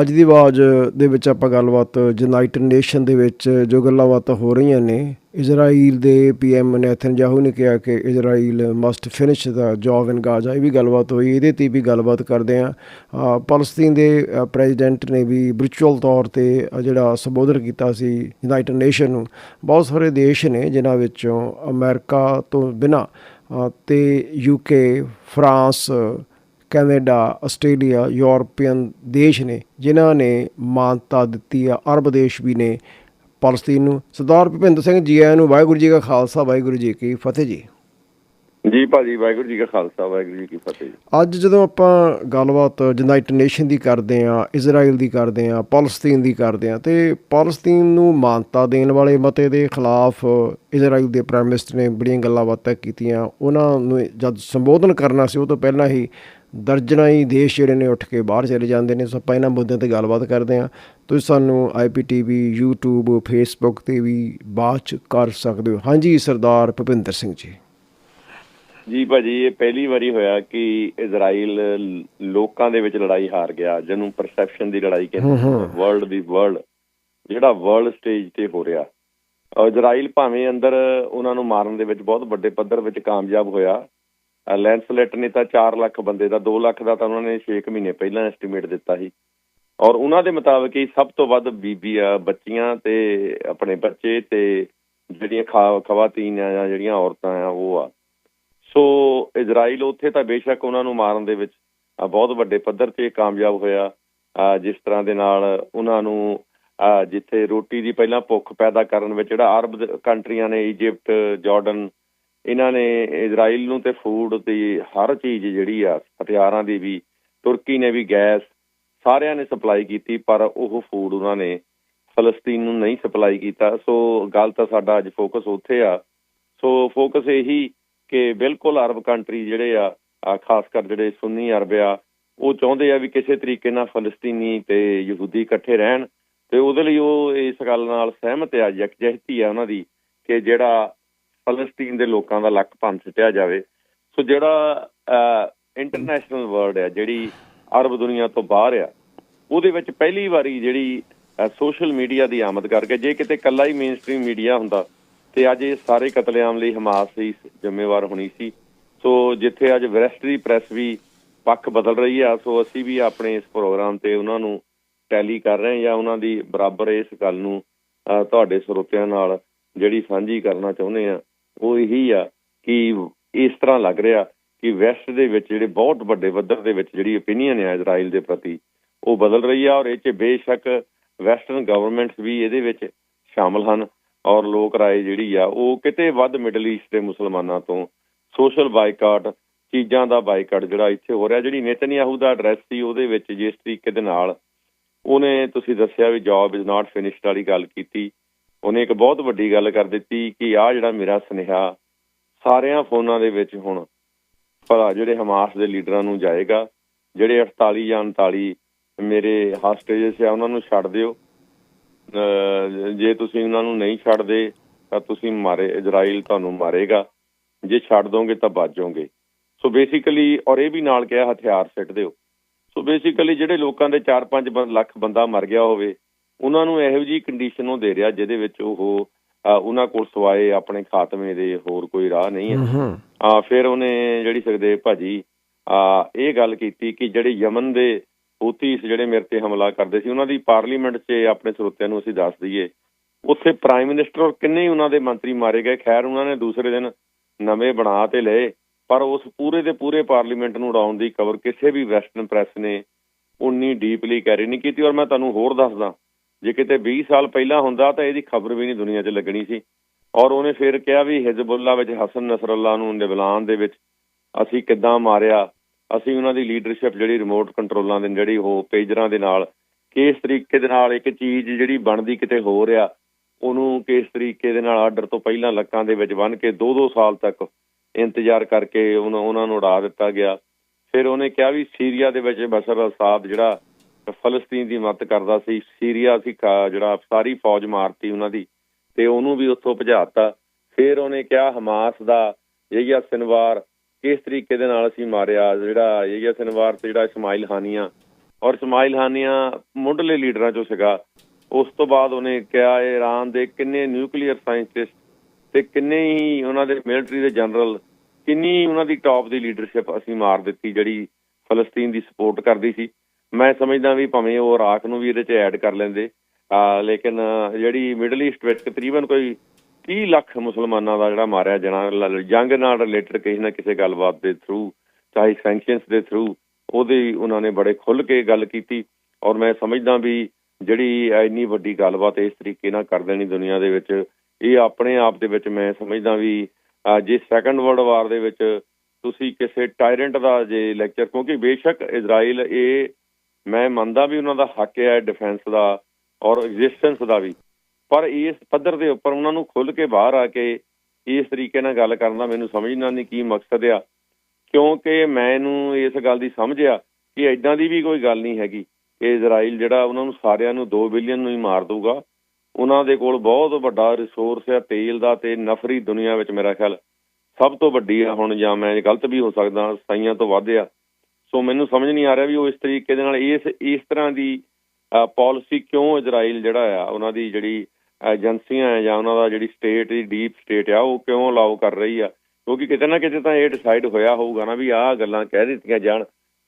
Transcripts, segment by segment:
ਅੱਜ ਦੀ ਆਵਾਜ਼ ਦੇ ਵਿੱਚ ਆਪਾਂ ਗੱਲਬਾਤ ਯੂਨਾਈਟਿਡ ਨੇਸ਼ਨ ਦੇ ਵਿੱਚ ਜੋ ਗੱਲਾਂ ਬਾਤਾਂ ਹੋ ਰਹੀਆਂ ਨੇ ਇਜ਼ਰਾਈਲ ਦੇ ਪੀਐਮ ਨੈਥਨਯਾਹੂ ਨੇ ਕਿਹਾ ਕਿ Israel must finish the job in Gaza ਇਹ ਵੀ ਗੱਲਬਾਤ ਹੋਈ, ਇਹਦੇ ਤੇ ਵੀ ਗੱਲਬਾਤ ਕਰਦੇ ਆ ਫਲਸਤੀਨ ਦੇ ਪ੍ਰੈਜ਼ੀਡੈਂਟ ਨੇ ਵੀ ਵਿਰਚੁਅਲ ਤੌਰ ਤੇ ਜਿਹੜਾ ਸੰਬੋਧਨ ਕੀਤਾ ਸੀ ਯੂਨਾਈਟਿਡ ਨੇਸ਼ਨ ਨੂੰ। ਬਹੁਤ ਸਾਰੇ ਦੇਸ਼ ਨੇ ਜਿਨ੍ਹਾਂ ਵਿੱਚੋਂ ਅਮਰੀਕਾ ਤੋਂ ਬਿਨਾ ਤੇ UK France Canada Australia European ਦੇਸ਼ ਨੇ ਜਿਨ੍ਹਾਂ ਨੇ ਮਾਨਤਾ ਦਿੱਤੀ ਆ ਅਰਬ ਦੇਸ਼ ਵੀ ਨੇ ਫਲਸਤੀਨ ਨੂੰ। ਸਰਦਾਰ ਭੁਪਿੰਦਰ ਸਿੰਘ ਜੀ ਆਇਆਂ ਨੂੰ ਵਾਹਿਗੁਰੂ ਜੀ ਕਾ ਖਾਲਸਾ ਵਾਹਿਗੁਰੂ ਜੀ ਕੀ ਫਤਿਹ ਜੀ। ਜੀ ਭਾਜੀ ਵਾਹਿਗੁਰੂ ਜੀ ਕਾ ਖਾਲਸਾ ਵਾਹਿਗੁਰੂ ਜੀ ਕੀ ਫਤਿਹ ਅੱਜ ਜਦੋਂ ਆਪਾਂ ਗੱਲਬਾਤ ਯੂਨਾਈਟਿਡ ਨੇਸ਼ਨ ਦੀ ਕਰਦੇ ਆ ਇਜ਼ਰਾਈਲ ਦੀ ਕਰਦੇ ਆ ਫਲਸਤੀਨ ਦੀ ਕਰਦੇ ਆ ਤੇ ਫਲਸਤੀਨ ਨੂੰ ਮਾਨਤਾ ਦੇਣ ਵਾਲੇ ਮਤੇ ਦੇ ਖਿਲਾਫ ਇਜ਼ਰਾਈਲ ਦੇ ਪ੍ਰਾਈਮ ਮਿਨਿਸਟਰ ਨੇ ਬੜੀਆਂ ਗੱਲਾਂ ਬਾਤਾਂ ਕੀਤੀਆਂ। ਉਹਨਾਂ ਨੂੰ ਜਦ ਸੰਬੋਧਨ ਕਰਨਾ ਸੀ ਉਹ ਤੋਂ ਪਹਿਲਾਂ ਹੀ ਦਰਜਨਾਂ ਹੀ ਦੇਸ਼ ਜਿਹੜੇ ਨੇ ਉੱਠ ਕੇ ਬਾਹਰ ਚਲੇ ਜਾਂਦੇ ਨੇ। ਸੋ ਆਪਾਂ ਇਹਨਾਂ ਮੁੱਦਿਆਂ ਤੇ ਗੱਲਬਾਤ ਕਰਦੇ ਆ ਤੁਸੀਂ ਸਾਨੂੰ ਆਈਪੀਟੀਵੀ YouTube Facebook ਤੇ ਵੀ ਚ ਕਰ ਸਕਦੇ ਹੋ। ਹਾਂਜੀ ਸਰਦਾਰ ਭੁਪਿੰਦਰ ਸਿੰਘ ਜੀ। ਜੀ ਭਾਜੀ ਇਹ ਪਹਿਲੀ ਵਾਰੀ ਹੋਇਆ ਕਿ ਇਜ਼ਰਾਈਲ ਲੋਕਾਂ ਦੇ ਵਿੱਚ ਲੜਾਈ ਹਾਰ ਗਿਆ। ਜਿਹਨੂੰ ਪਰਸੈਪਸ਼ਨ ਦੀ ਲੜਾਈ ਕਹਿੰਦੇ ਵਰਲਡ ਦੀ ਵਰਲਡ ਜਿਹੜਾ ਵਰਲਡ ਸਟੇਜ ਤੇ ਹੋ ਰਿਹਾ। ਇਜ਼ਰਾਈਲ ਭਾਵੇਂ ਅੰਦਰ ਉਹਨਾਂ ਨੂੰ ਮਾਰਨ ਦੇ ਵਿੱਚ ਬਹੁਤ ਵੱਡੇ ਪੱਧਰ ਵਿੱਚ ਕਾਮਯਾਬ ਹੋਇਆ। ਲੈਂਸਲੇਟ ਨੇ ਤਾਂ 4 ਲੱਖ ਬੰਦੇ ਦਾ 2 ਲੱਖ ਦਾ ਤਾਂ ਉਹਨਾਂ ਨੇ 6 ਮਹੀਨੇ ਪਹਿਲਾਂ ਐਸਟੀਮੇਟ ਦਿੱਤਾ ਸੀ। ਔਰ ਉਹਨਾਂ ਦੇ ਮੁਤਾਬਕ ਹੀ ਸਭ ਤੋਂ ਵੱਧ ਬੀਬੀਆਂ ਬੱਚੀਆਂ ਤੇ ਆਪਣੇ ਬੱਚੇ ਤੇ ਜਿਹੜੀਆਂ ਖਾ- ਖਵਾਤੀਨ ਆ ਜਿਹੜੀਆਂ ਔਰਤਾਂ ਆ ਉਹ ਆ। ਸੋ ਇਜ਼ਰਾਈਲ ਉੱਥੇ ਤਾਂ ਬੇਸ਼ੱਕ ਉਹਨਾਂ ਨੂੰ ਮਾਰਨ ਦੇ ਵਿੱਚ ਬਹੁਤ ਵੱਡੇ ਪੱਧਰ ਤੇ ਕਾਮਯਾਬ ਹੋਇਆ। ਜਿਸ ਤਰ੍ਹਾਂ ਦੇ ਨਾਲ ਉਹਨਾਂ ਨੂੰ ਅ, ਜਿੱਥੇ ਰੋਟੀ ਦੀ ਪਹਿਲਾਂ ਭੁੱਖ ਪੈਦਾ ਕਰਨ ਵਿੱਚ ਜਿਹੜਾ ਅਰਬ ਕੰਟਰੀਆਂ ਨੇ ਇਜਿਪਟ ਜਾਰਡਨ ਇਹਨਾਂ ਨੇ ਇਜ਼ਰਾਈਲ ਨੂੰ ਤੇ ਫੂਡ ਦੀ ਹਰ ਚੀਜ਼ ਜਿਹੜੀ ਆ, ਹਥਿਆਰਾਂ ਦੀ ਵੀ, ਤੁਰਕੀ ਨੇ ਵੀ ਗੈਸ ਸਾਰਿਆਂ ਨੇ ਸਪਲਾਈ ਕੀਤੀ, ਪਰ ਉਹ ਫੂਡ ਉਹਨਾਂ ਨੇ ਫਲਸਤੀਨ ਨੂੰ ਨਹੀਂ ਸਪਲਾਈ ਕੀਤਾ। ਸੋ ਗੱਲ ਤਾਂ ਸਾਡਾ ਅੱਜ ਫੋਕਸ ਉੱਥੇ ਆ। ਸੋ ਫੋਕਸ ਇਹੀ ਕਿ ਬਿਲਕੁਲ ਅਰਬ ਕੰਟਰੀ ਜਿਹੜੇ ਆ ਖਾਸ ਕਰ ਜਿਹੜੇ ਸੁੰਨੀ ਅਰਬ ਆ, ਉਹ ਚਾਹੁੰਦੇ ਆ ਵੀ ਕਿਸੇ ਤਰੀਕੇ ਨਾਲ ਫਲਸਤੀਨੀ ਤੇ ਯਹੂਦੀ ਇਕੱਠੇ ਰਹਿਣ ਤੇ ਉਹਦੇ ਲਈ ਉਹ ਇਸ ਗੱਲ ਨਾਲ ਸਹਿਮਤ ਆ, ਯਕਜਹਿਤੀ ਆ ਉਹਨਾਂ ਦੀ ਕਿ ਜਿਹੜਾ ਫਲਸਤੀਨ ਦੇ ਲੋਕਾਂ ਦਾ ਲੱਕ ਭੰਨ ਸਿੱਟਿਆ ਜਾਵੇ। ਸੋ ਜਿਹੜਾ ਇੰਟਰਨੈਸ਼ਨਲ ਵਰਡ ਆ, ਜਿਹੜੀ ਅਰਬ ਦੁਨੀਆ ਤੋਂ ਬਾਹਰ ਆ, ਉਹਦੇ ਵਿੱਚ ਪਹਿਲੀ ਵਾਰੀ ਜਿਹੜੀ ਸੋਸ਼ਲ ਮੀਡੀਆ ਦੀ ਆਮਦ ਕਰਕੇ, ਜੇ ਕਿਤੇ ਕੱਲਾ ਹੀ ਮੇਨਸਟ੍ਰੀਮ ਮੀਡੀਆ ਹੁੰਦਾ, ਤੇ ਅੱਜ ਇਹ ਸਾਰੇ ਕਤਲੇਆਮ ਲਈ ਹਮਾਸ ਦੀ ਜ਼ਿੰਮੇਵਾਰ ਹੋਣੀ ਸੀ। ਸੋ ਜਿੱਥੇ ਅੱਜ ਵੈਸਟਰੀ ਪ੍ਰੈਸ ਵੀ ਪੱਖ ਬਦਲ ਰਹੀ ਆ, ਸੋ ਅਸੀਂ ਵੀ ਆਪਣੇ ਇਸ ਪ੍ਰੋਗਰਾਮ ਤੇ ਉਹਨਾਂ ਨੂੰ ਟੈਲੀ ਕਰ ਰਹੇ ਹਾਂ ਜਾਂ ਉਹਨਾਂ ਦੀ ਬਰਾਬਰ ਇਸ ਗੱਲ ਨੂੰ ਤੁਹਾਡੇ ਸਰੋਤਿਆਂ ਨਾਲ ਜਿਹੜੀ ਸਾਂਝੀ ਕਰਨਾ ਚਾਹੁੰਦੇ ਆ ਉਹ ਇਹੀ ਆ ਕਿ ਇਸ ਤਰ੍ਹਾਂ ਲੱਗ ਰਿਹਾ ਕਿ ਵੈਸਟ ਦੇ ਵਿੱਚ ਜਿਹੜੇ ਬਹੁਤ ਵੱਡੇ ਪੱਧਰ ਦੇ ਵਿੱਚ ਜਿਹੜੀ ਓਪੀਨੀਅਨ ਹੈ ਇਜ਼ਰਾਈਲ ਦੇ ਪ੍ਰਤੀ, ਉਹ ਬਦਲ ਰਹੀ ਆ ਔਰ ਇਹ 'ਚ ਬੇਸ਼ੱਕ ਵੈਸਟਰਨ ਗਵਰਨਮੈਂਟਸ ਵੀ ਇਹਦੇ ਵਿੱਚ ਸ਼ਾਮਲ ਹਨ ਔਰ ਲੋਕ ਰਾਏ ਜਿਹੜੀ ਆ ਉਹ ਕਿਤੇ ਵੱਧ ਮਿਡਲ ਈਸਟ ਦੇ ਮੁਸਲਮਾਨਾਂ ਤੋਂ ਸੋਸ਼ਲ ਬਾਈਕਾਟ ਚੀਜ਼ਾਂ ਦਾ ਬਾਈਕਾਟ ਜਿਹੜਾ ਇੱਥੇ ਹੋ ਰਿਹਾ, ਜਿਹੜੀ ਨੇਤਨਯਾਹੂ ਦਾ ਐਡਰੈਸ ਸੀ ਉਹਦੇ ਵਿੱਚ ਜਿਸ ਤਰੀਕੇ ਦੇ ਨਾਲ ਉਹਨੇ ਤੁਸੀਂ ਦੱਸਿਆ ਵੀ ਜੌਬ ਇਜ਼ ਨਾਟ ਫਿਨਿਸ਼ਡ ਵਾਲੀ ਗੱਲ ਕੀਤੀ ਉਹਨੇ ਇੱਕ ਬਹੁਤ ਵੱਡੀ ਗੱਲ ਕਰ ਦਿੱਤੀ ਕਿ ਆਹ ਜਿਹੜਾ ਮੇਰਾ ਸੁਨੇਹਾ ਸਾਰਿਆਂ ਫੋਨਾਂ ਦੇ ਵਿੱਚ ਹੁਣ ਭਲਾ ਜਿਹੜੇ ਹਮਾਸ ਦੇ ਲੀਡਰਾਂ ਨੂੰ ਜਾਏਗਾ, ਜਿਹੜੇ 48 ਜਾਂ 39 ਮੇਰੇ ਹਾਸਟੇਜਸ ਆ, ਉਹਨਾਂ ਨੂੰ ਛੱਡ ਦਿਓ। ਅਹ ਜੇ ਤੁਸੀਂ ਉਹਨਾਂ ਨੂੰ ਨਹੀਂ ਛੱਡਦੇ, ਤਾਂ ਤੁਸੀਂ ਮਾਰੇ, ਇਜ਼ਰਾਈਲ ਤੁਹਾਨੂੰ ਮਾਰੇਗਾ। ਜੇ ਛੱਡ ਦੋਗੇ ਤਾਂ ਬਚ ਜਾਓਗੇ। ਸੋ ਬੇਸਿਕਲੀ ਔਰ ਇਹ ਵੀ ਨਾਲ ਕਿਹਾ, ਹਥਿਆਰ ਸਿੱਟ ਦਿਓ। ਸੋ ਬੇਸਿਕਲੀ ਜਿਹੜੇ ਲੋਕਾਂ ਦੇ 4-5 ਲੱਖ ਬੰਦਾ ਮਰ ਗਿਆ ਹੋਵੇ ਉਹਨਾਂ ਨੂੰ ਇਹੋ ਜੀ ਕੰਡੀਸ਼ਨ ਉਹ ਦੇ ਰਿਹਾ ਜਿਹਦੇ ਵਿੱਚ ਉਹ ਉਹਨਾਂ ਕੋਲ ਸਵਾਏ ਆਪਣੇ ਖਾਤਮੇ ਦੇ ਹੋਰ ਕੋਈ ਰਾਹ ਨਹੀਂ ਹੈ। ਆ ਫਿਰ ਉਹਨੇ ਜਿਹੜੀ ਸਕਦੇ ਭਾਜੀ ਆ ਇਹ ਗੱਲ ਕੀਤੀ ਕਿ ਜਿਹੜੇ ਯਮਨ ਦੇ ਹੂਤੀਸ ਜਿਹੜੇ ਮੇਰੇ ਤੇ ਹਮਲਾ ਕਰਦੇ ਸੀ ਉਹਨਾਂ ਦੀ ਪਾਰਲੀਮੈਂਟ 'ਚ ਆਪਣੇ ਸਰੋਤਿਆਂ ਨੂੰ ਅਸੀਂ ਦੱਸ ਦਈਏ। ਉੱਥੇ ਪ੍ਰਾਈਮ ਮਿਨਿਸਟਰ ਔਰ ਕਿੰਨੇ ਹੀ ਉਹਨਾਂ ਦੇ ਮੰਤਰੀ ਮਾਰੇ ਗਏ। ਖੈਰ ਉਹਨਾਂ ਨੇ ਦੂਸਰੇ ਦਿਨ ਨਵੇਂ ਬਣਾ ਤੇ ਲਏ ਪਰ ਉਸ ਪੂਰੇ ਦੇ ਪੂਰੇ ਪਾਰਲੀਮੈਂਟ ਨੂੰ ਉਡਾਉਣ ਦੀ ਖਬਰ ਕਿਸੇ ਵੀ ਵੈਸਟਰਨ ਪ੍ਰੈਸ ਨੇ ਉਨੀ ਡੀਪਲੀ ਕੈਰੀ ਨਹੀਂ ਕੀਤੀ। ਔਰ ਮੈਂ ਤੁਹਾਨੂੰ ਹੋਰ ਦੱਸਦਾ ਜੇ ਕਿਤੇ 20 ਸਾਲ ਪਹਿਲਾਂ ਹੁੰਦਾ ਤਾਂ ਇਹਦੀ ਖਬਰ ਵੀ ਨਹੀਂ ਦੁਨੀਆ 'ਚ ਲੱਗਣੀ ਸੀ। ਔਰ ਉਹਨੇ ਫਿਰ ਕਿਹਾ ਵੀ ਹਿਜ਼ਬੁੱਲਾ ਵਿੱਚ ਹਸਨ ਨਸਰੱਲਾ ਨੂੰ ਨਿਬਲਾਨ ਦੇ ਵਿੱਚ ਅਸੀਂ ਕਿੱਦਾਂ ਮਾਰਿਆ, ਅਸੀਂ ਉਹਨਾਂ ਦੀ ਲੀਡਰਸ਼ਿਪ ਜਿਹੜੀ ਰਿਮੋਟ ਕੰਟਰੋਲਾਂ ਦੇ ਜਿਹੜੀ ਉਹ ਪੇਜਰਾਂ ਦੇ ਨਾਲ ਕਿਸ ਤਰੀਕੇ ਦੇ ਨਾਲ ਇੱਕ ਚੀਜ਼ ਜਿਹੜੀ ਬਣਦੀ ਕਿਤੇ ਹੋ ਰਿਹਾ, ਉਹਨੂੰ ਕਿਸ ਤਰੀਕੇ ਦੇ ਨਾਲ ਆਰਡਰ ਤੋਂ ਪਹਿਲਾਂ ਲੱਕਾਂ ਦੇ ਵਿੱਚ ਬੰਨ ਕੇ 2-2 ਸਾਲ ਤੱਕ ਇੰਤਜ਼ਾਰ ਕਰਕੇ ਉਹਨਾਂ ਉਹਨਾਂ ਨੂੰ ਉਡਾ ਦਿੱਤਾ ਗਿਆ। ਫਿਰ ਉਹਨੇ ਕਿਹਾ ਵੀ ਸੀਰੀਆ ਦੇ ਵਿੱਚ ਬਸ਼ਰ ਅਸਾਦ ਜਿਹੜਾ ਫਲਸਤੀਨ ਦੀ ਮਦਦ ਕਰਦਾ ਸੀ, ਸੀਰੀਆ ਸੀ ਜਿਹੜਾ ਸਾਰੀ ਫੌਜ ਮਾਰਤੀ ਉਹਨਾਂ ਦੀ ਤੇ ਉਹਨੂੰ ਵੀ ਉੱਥੋਂ ਭਜਾਤਾ। ਫਿਰ ਉਹਨੇ ਕਿਹਾ, ਹਮਾਸ ਦਾ ਯਹੀਆ ਸਿਨਵਾਰ ਕਿਸ ਤਰੀਕੇ ਦੇ ਨਾਲ ਅਸੀਂ ਮਾਰਿਆ? ਜਿਹੜਾ ਯਹੀਆ ਸਿਨਵਾਰ ਤੇ ਜਿਹੜਾ ਇਸਮਾਈਲ ਹਾਨੀਆ ਔਰ ਇਸਮਾਈਲ ਹਾਨੀਆ ਮੁੱਢਲੇ ਲੀਡਰਾਂ ਚੋਂ ਸੀਗਾ। ਉਸ ਤੋਂ ਬਾਅਦ ਉਹਨੇ ਕਿਹਾ ਇਰਾਨ ਦੇ ਕਿੰਨੇ ਨਿਊਕਲੀਅਰ ਸਾਇੰਟਿਸਟ ਤੇ ਕਿੰਨੇ ਹੀ ਉਹਨਾਂ ਦੇ ਮਿਲਟਰੀ ਦੇ ਜਨਰਲ, ਕਿੰਨੀ ਉਹਨਾਂ ਦੀ ਟੌਪ ਦੀ ਲੀਡਰਸ਼ਿਪ ਅਸੀਂ ਮਾਰ ਦਿੱਤੀ ਜਿਹੜੀ ਫਲਸਤੀਨ ਦੀ ਸਪੋਰਟ ਕਰਦੀ ਸੀ। ਮੈਂ ਸਮਝਦਾ ਵੀ ਭਾਵੇਂ ਉਹ ਇਰਾਕ ਨੂੰ ਵੀ ਇਹਦੇ 'ਚ ਐਡ ਕਰ ਲੈਂਦੇ। ਲੇਕਿਨ ਜਿਹੜੀ ਮਿਡਲ ਈਸਟ ਵਿੱਚ ਤਕਰੀਬਨ ਕੋਈ 30 ਲੱਖ ਮੁਸਲਮਾਨਾਂ ਦਾ ਜਿਹੜਾ ਮਾਰਿਆ ਜਾਣਾ ਜੰਗ ਨਾਲ ਰਿਲੇਟਡ ਕਿਸੇ ਨਾ ਕਿਸੇ ਗੱਲਬਾਤ ਦੇ ਥਰੂ ਚਾਹੇ ਸੈਂਕਸ਼ਨਸ ਦੇ ਥਰੂ ਉਹਦੇ ਉਹਨਾਂ ਨੇ ਬੜੇ ਖੁੱਲ ਕੇ ਗੱਲ ਕੀਤੀ। ਔਰ ਮੈਂ ਸਮਝਦਾ ਵੀ ਜਿਹੜੀ ਇੰਨੀ ਵੱਡੀ ਗੱਲਬਾਤ ਇਸ ਤਰੀਕੇ ਨਾਲ ਕਰ ਦੇਣੀ ਦੁਨੀਆ ਦੇ ਵਿੱਚ, ਇਹ ਆਪਣੇ ਆਪ ਦੇ ਵਿੱਚ ਮੈਂ ਸਮਝਦਾ ਵੀ ਜੇ ਸੈਕੰਡ ਵਰਲਡ ਵਾਰ ਦੇ ਵਿੱਚ ਤੁਸੀਂ ਕਿਸੇ ਟਾਇਰੈਂਟ ਦਾ ਜੇ ਲੈਕਚਰ ਕਿਉਂਕਿ ਬੇਸ਼ੱਕ ਇਜ਼ਰਾਈਲ ਇਹ ਮੈਂ ਮੰਨਦਾ ਵੀ ਉਹਨਾਂ ਦਾ ਹੱਕ ਹੈ ਡਿਫੈਂਸ ਦਾ ਔਰ ਐਗਜ਼ਿਸਟੈਂਸ ਦਾ ਵੀ। ਪਰ ਇਸ ਪੱਧਰ ਦੇ ਉੱਪਰ ਉਹਨਾਂ ਨੂੰ ਖੁੱਲ ਕੇ ਬਾਹਰ ਆ ਕੇ ਇਸ ਤਰੀਕੇ ਨਾਲ ਗੱਲ ਕਰਨ ਦਾ ਮੈਨੂੰ ਸਮਝਣਾ ਨਹੀਂ ਕੀ ਮਕਸਦ ਆ। ਕਿਉਂਕਿ ਮੈਨੂੰ ਇਸ ਗੱਲ ਦੀ ਸਮਝਿਆ ਕਿ ਐਦਾਂ ਦੀ ਵੀ ਕੋਈ ਗੱਲ ਨਹੀਂ ਹੈਗੀ। ਕਿ ਇਜ਼ਰਾਈਲ ਜਿਹੜਾ ਉਹਨਾਂ ਨੂੰ ਸਾਰਿਆਂ ਨੂੰ 2 ਬਿਲੀਅਨ ਨੂੰ ਹੀ ਮਾਰ ਦਊਗਾ। ਉਹਨਾਂ ਦੇ ਕੋਲ ਬਹੁਤ ਵੱਡਾ ਰਿਸੋਰਸ ਹੈ ਤੇਲ ਦਾ ਤੇ ਨਫਰੀ ਦੁਨੀਆ ਵਿੱਚ ਮੇਰਾ ਖਿਆਲ ਸਭ ਤੋਂ ਵੱਡੀ ਆ। ਹੁਣ ਜਾਂ ਮੈਂ ਗਲਤ ਵੀ ਹੋ ਸਕਦਾ ਸਾਈਆਂ ਤੋਂ ਵੱਧ ਆ। ਸੋ ਮੈਨੂੰ ਸਮਝ ਨਹੀਂ ਆ ਰਿਹਾ ਵੀ ਉਹ ਇਸ ਤਰੀਕੇ ਦੇ ਨਾਲ ਇਸ ਇਸ ਤਰ੍ਹਾਂ ਦੀ ਪਾਲਿਸੀ ਕਿਉਂ ਇਜ਼ਰਾਈਲ ਜਿਹੜਾ ਆ, ਉਹਨਾਂ ਦੀ ਜਿਹੜੀ ਏਜੰਸੀਆਂ ਆ ਜਾਂ ਉਹਨਾਂ ਦਾ ਜਿਹੜੀ ਸਟੇਟ ਦੀ ਡੀਪ ਸਟੇਟ ਆ, ਉਹ ਕਿਉਂ ਅਲਾਉ ਕਰ ਰਹੀ ਆ? ਕਿਉਂਕਿ ਕਿਤੇ ਨਾ ਕਿਤੇ ਤਾਂ ਇਹ ਡਿਸਾਈਡ ਹੋਇਆ ਹੋਊਗਾ ਨਾ ਵੀ ਆਹ ਗੱਲਾਂ ਕਹਿ ਦਿੱਤੀਆਂ ਜਾਣ।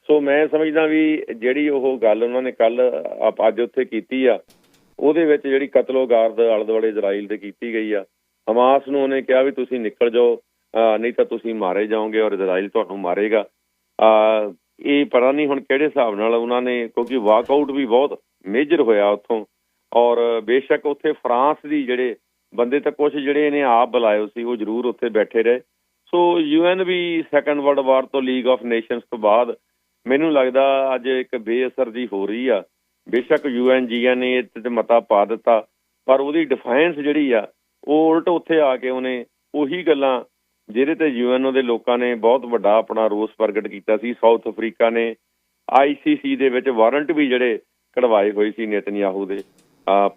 ਸੋ ਮੈਂ ਸਮਝਦਾ ਵੀ ਜਿਹੜੀ ਉਹ ਗੱਲ ਉਹਨਾਂ ਨੇ ਕੱਲ ਅੱਜ ਉੱਥੇ ਕੀਤੀ ਆ, ਉਹਦੇ ਵਿੱਚ ਜਿਹੜੀ ਕਤਲੋਗਾਰਦ ਆਲੇ ਦੁਆਲੇ ਇਜ਼ਰਾਈਲ ਦੇ ਕੀਤੀ ਗਈ ਆ, ਹਮਾਸ ਨੂੰ ਉਹਨੇ ਕਿਹਾ ਵੀ ਤੁਸੀਂ ਨਿਕਲ ਜਾਓ ਨਹੀਂ ਤਾਂ ਤੁਸੀਂ ਮਾਰੇ ਜਾਓਗੇ ਔਰ ਇਜ਼ਰਾਈਲ ਤੁਹਾਨੂੰ ਮਾਰੇਗਾ। ਆ ਇਹ ਪਤਾ ਨਹੀਂ ਹੁਣ ਕਿਹੜੇ ਹਿਸਾਬ ਨਾਲ ਉਹਨਾਂ ਨੇ, ਕਿਉਂਕਿ ਵਾਕਆਊਟ ਵੀ ਬਹੁਤ ਮੇਜਰ ਹੋਇਆ ਉੱਥੋਂ। ਔਰ ਬੇਸ਼ੱਕ ਉੱਥੇ ਫਰਾਂਸ ਦੀ ਜਿਹੜੇ ਬੰਦੇ ਤਾਂ ਕੁਝ ਜਿਹੜੇ ਇਹਨੇ ਆਪ ਬੁਲਾਏ ਸੀ, ਉਹ ਜ਼ਰੂਰ ਉੱਥੇ ਬੈਠੇ ਰਹੇ। ਸੋ ਯੂਐਨ ਵੀ ਸੈਕੰਡ ਵਰਲਡ ਵਾਰ ਤੋਂ ਲੀਗ ਆਫ ਨੇਸ਼ਨਸ ਤੋਂ ਬਾਅਦ ਮੈਨੂੰ ਲੱਗਦਾ ਅੱਜ ਇੱਕ ਬੇਅਸਰ ਜੀ ਹੋ ਰਹੀ ਆ। ਬੇਸ਼ੱਕ ਯੂਐਨ ਜੀਐਨ ਨੇ ਇਹ ਤੇ ਮਤਾ ਪਾ ਦਿੱਤਾ, ਪਰ ਉਹਦੀ ਡਿਫਾਈਨੈਂਸ ਜਿਹੜੀ ਆ, ਉਹ ਉਲਟ ਉੱਥੇ ਆ ਕੇ ਉਹਨੇ ਉਹੀ ਗੱਲਾਂ ਜਿਹਦੇ ਤੇ ਯੂਐਨਓ ਦੇ ਲੋਕਾਂ ਨੇ ਬਹੁਤ ਵੱਡਾ ਆਪਣਾ ਰੋਸ ਪ੍ਰਗਟ ਕੀਤਾ ਸੀ। ਸਾਊਥ ਅਫਰੀਕਾ ਨੇ ਆਈਸੀਸੀ ਦੇ ਵਿੱਚ ਵਾਰੰਟ ਵੀ ਜਿਹੜੇ ਕਢਵਾਏ ਹੋਏ ਸੀ ਨੇਤਨਯਾਹੂ ਦੇ।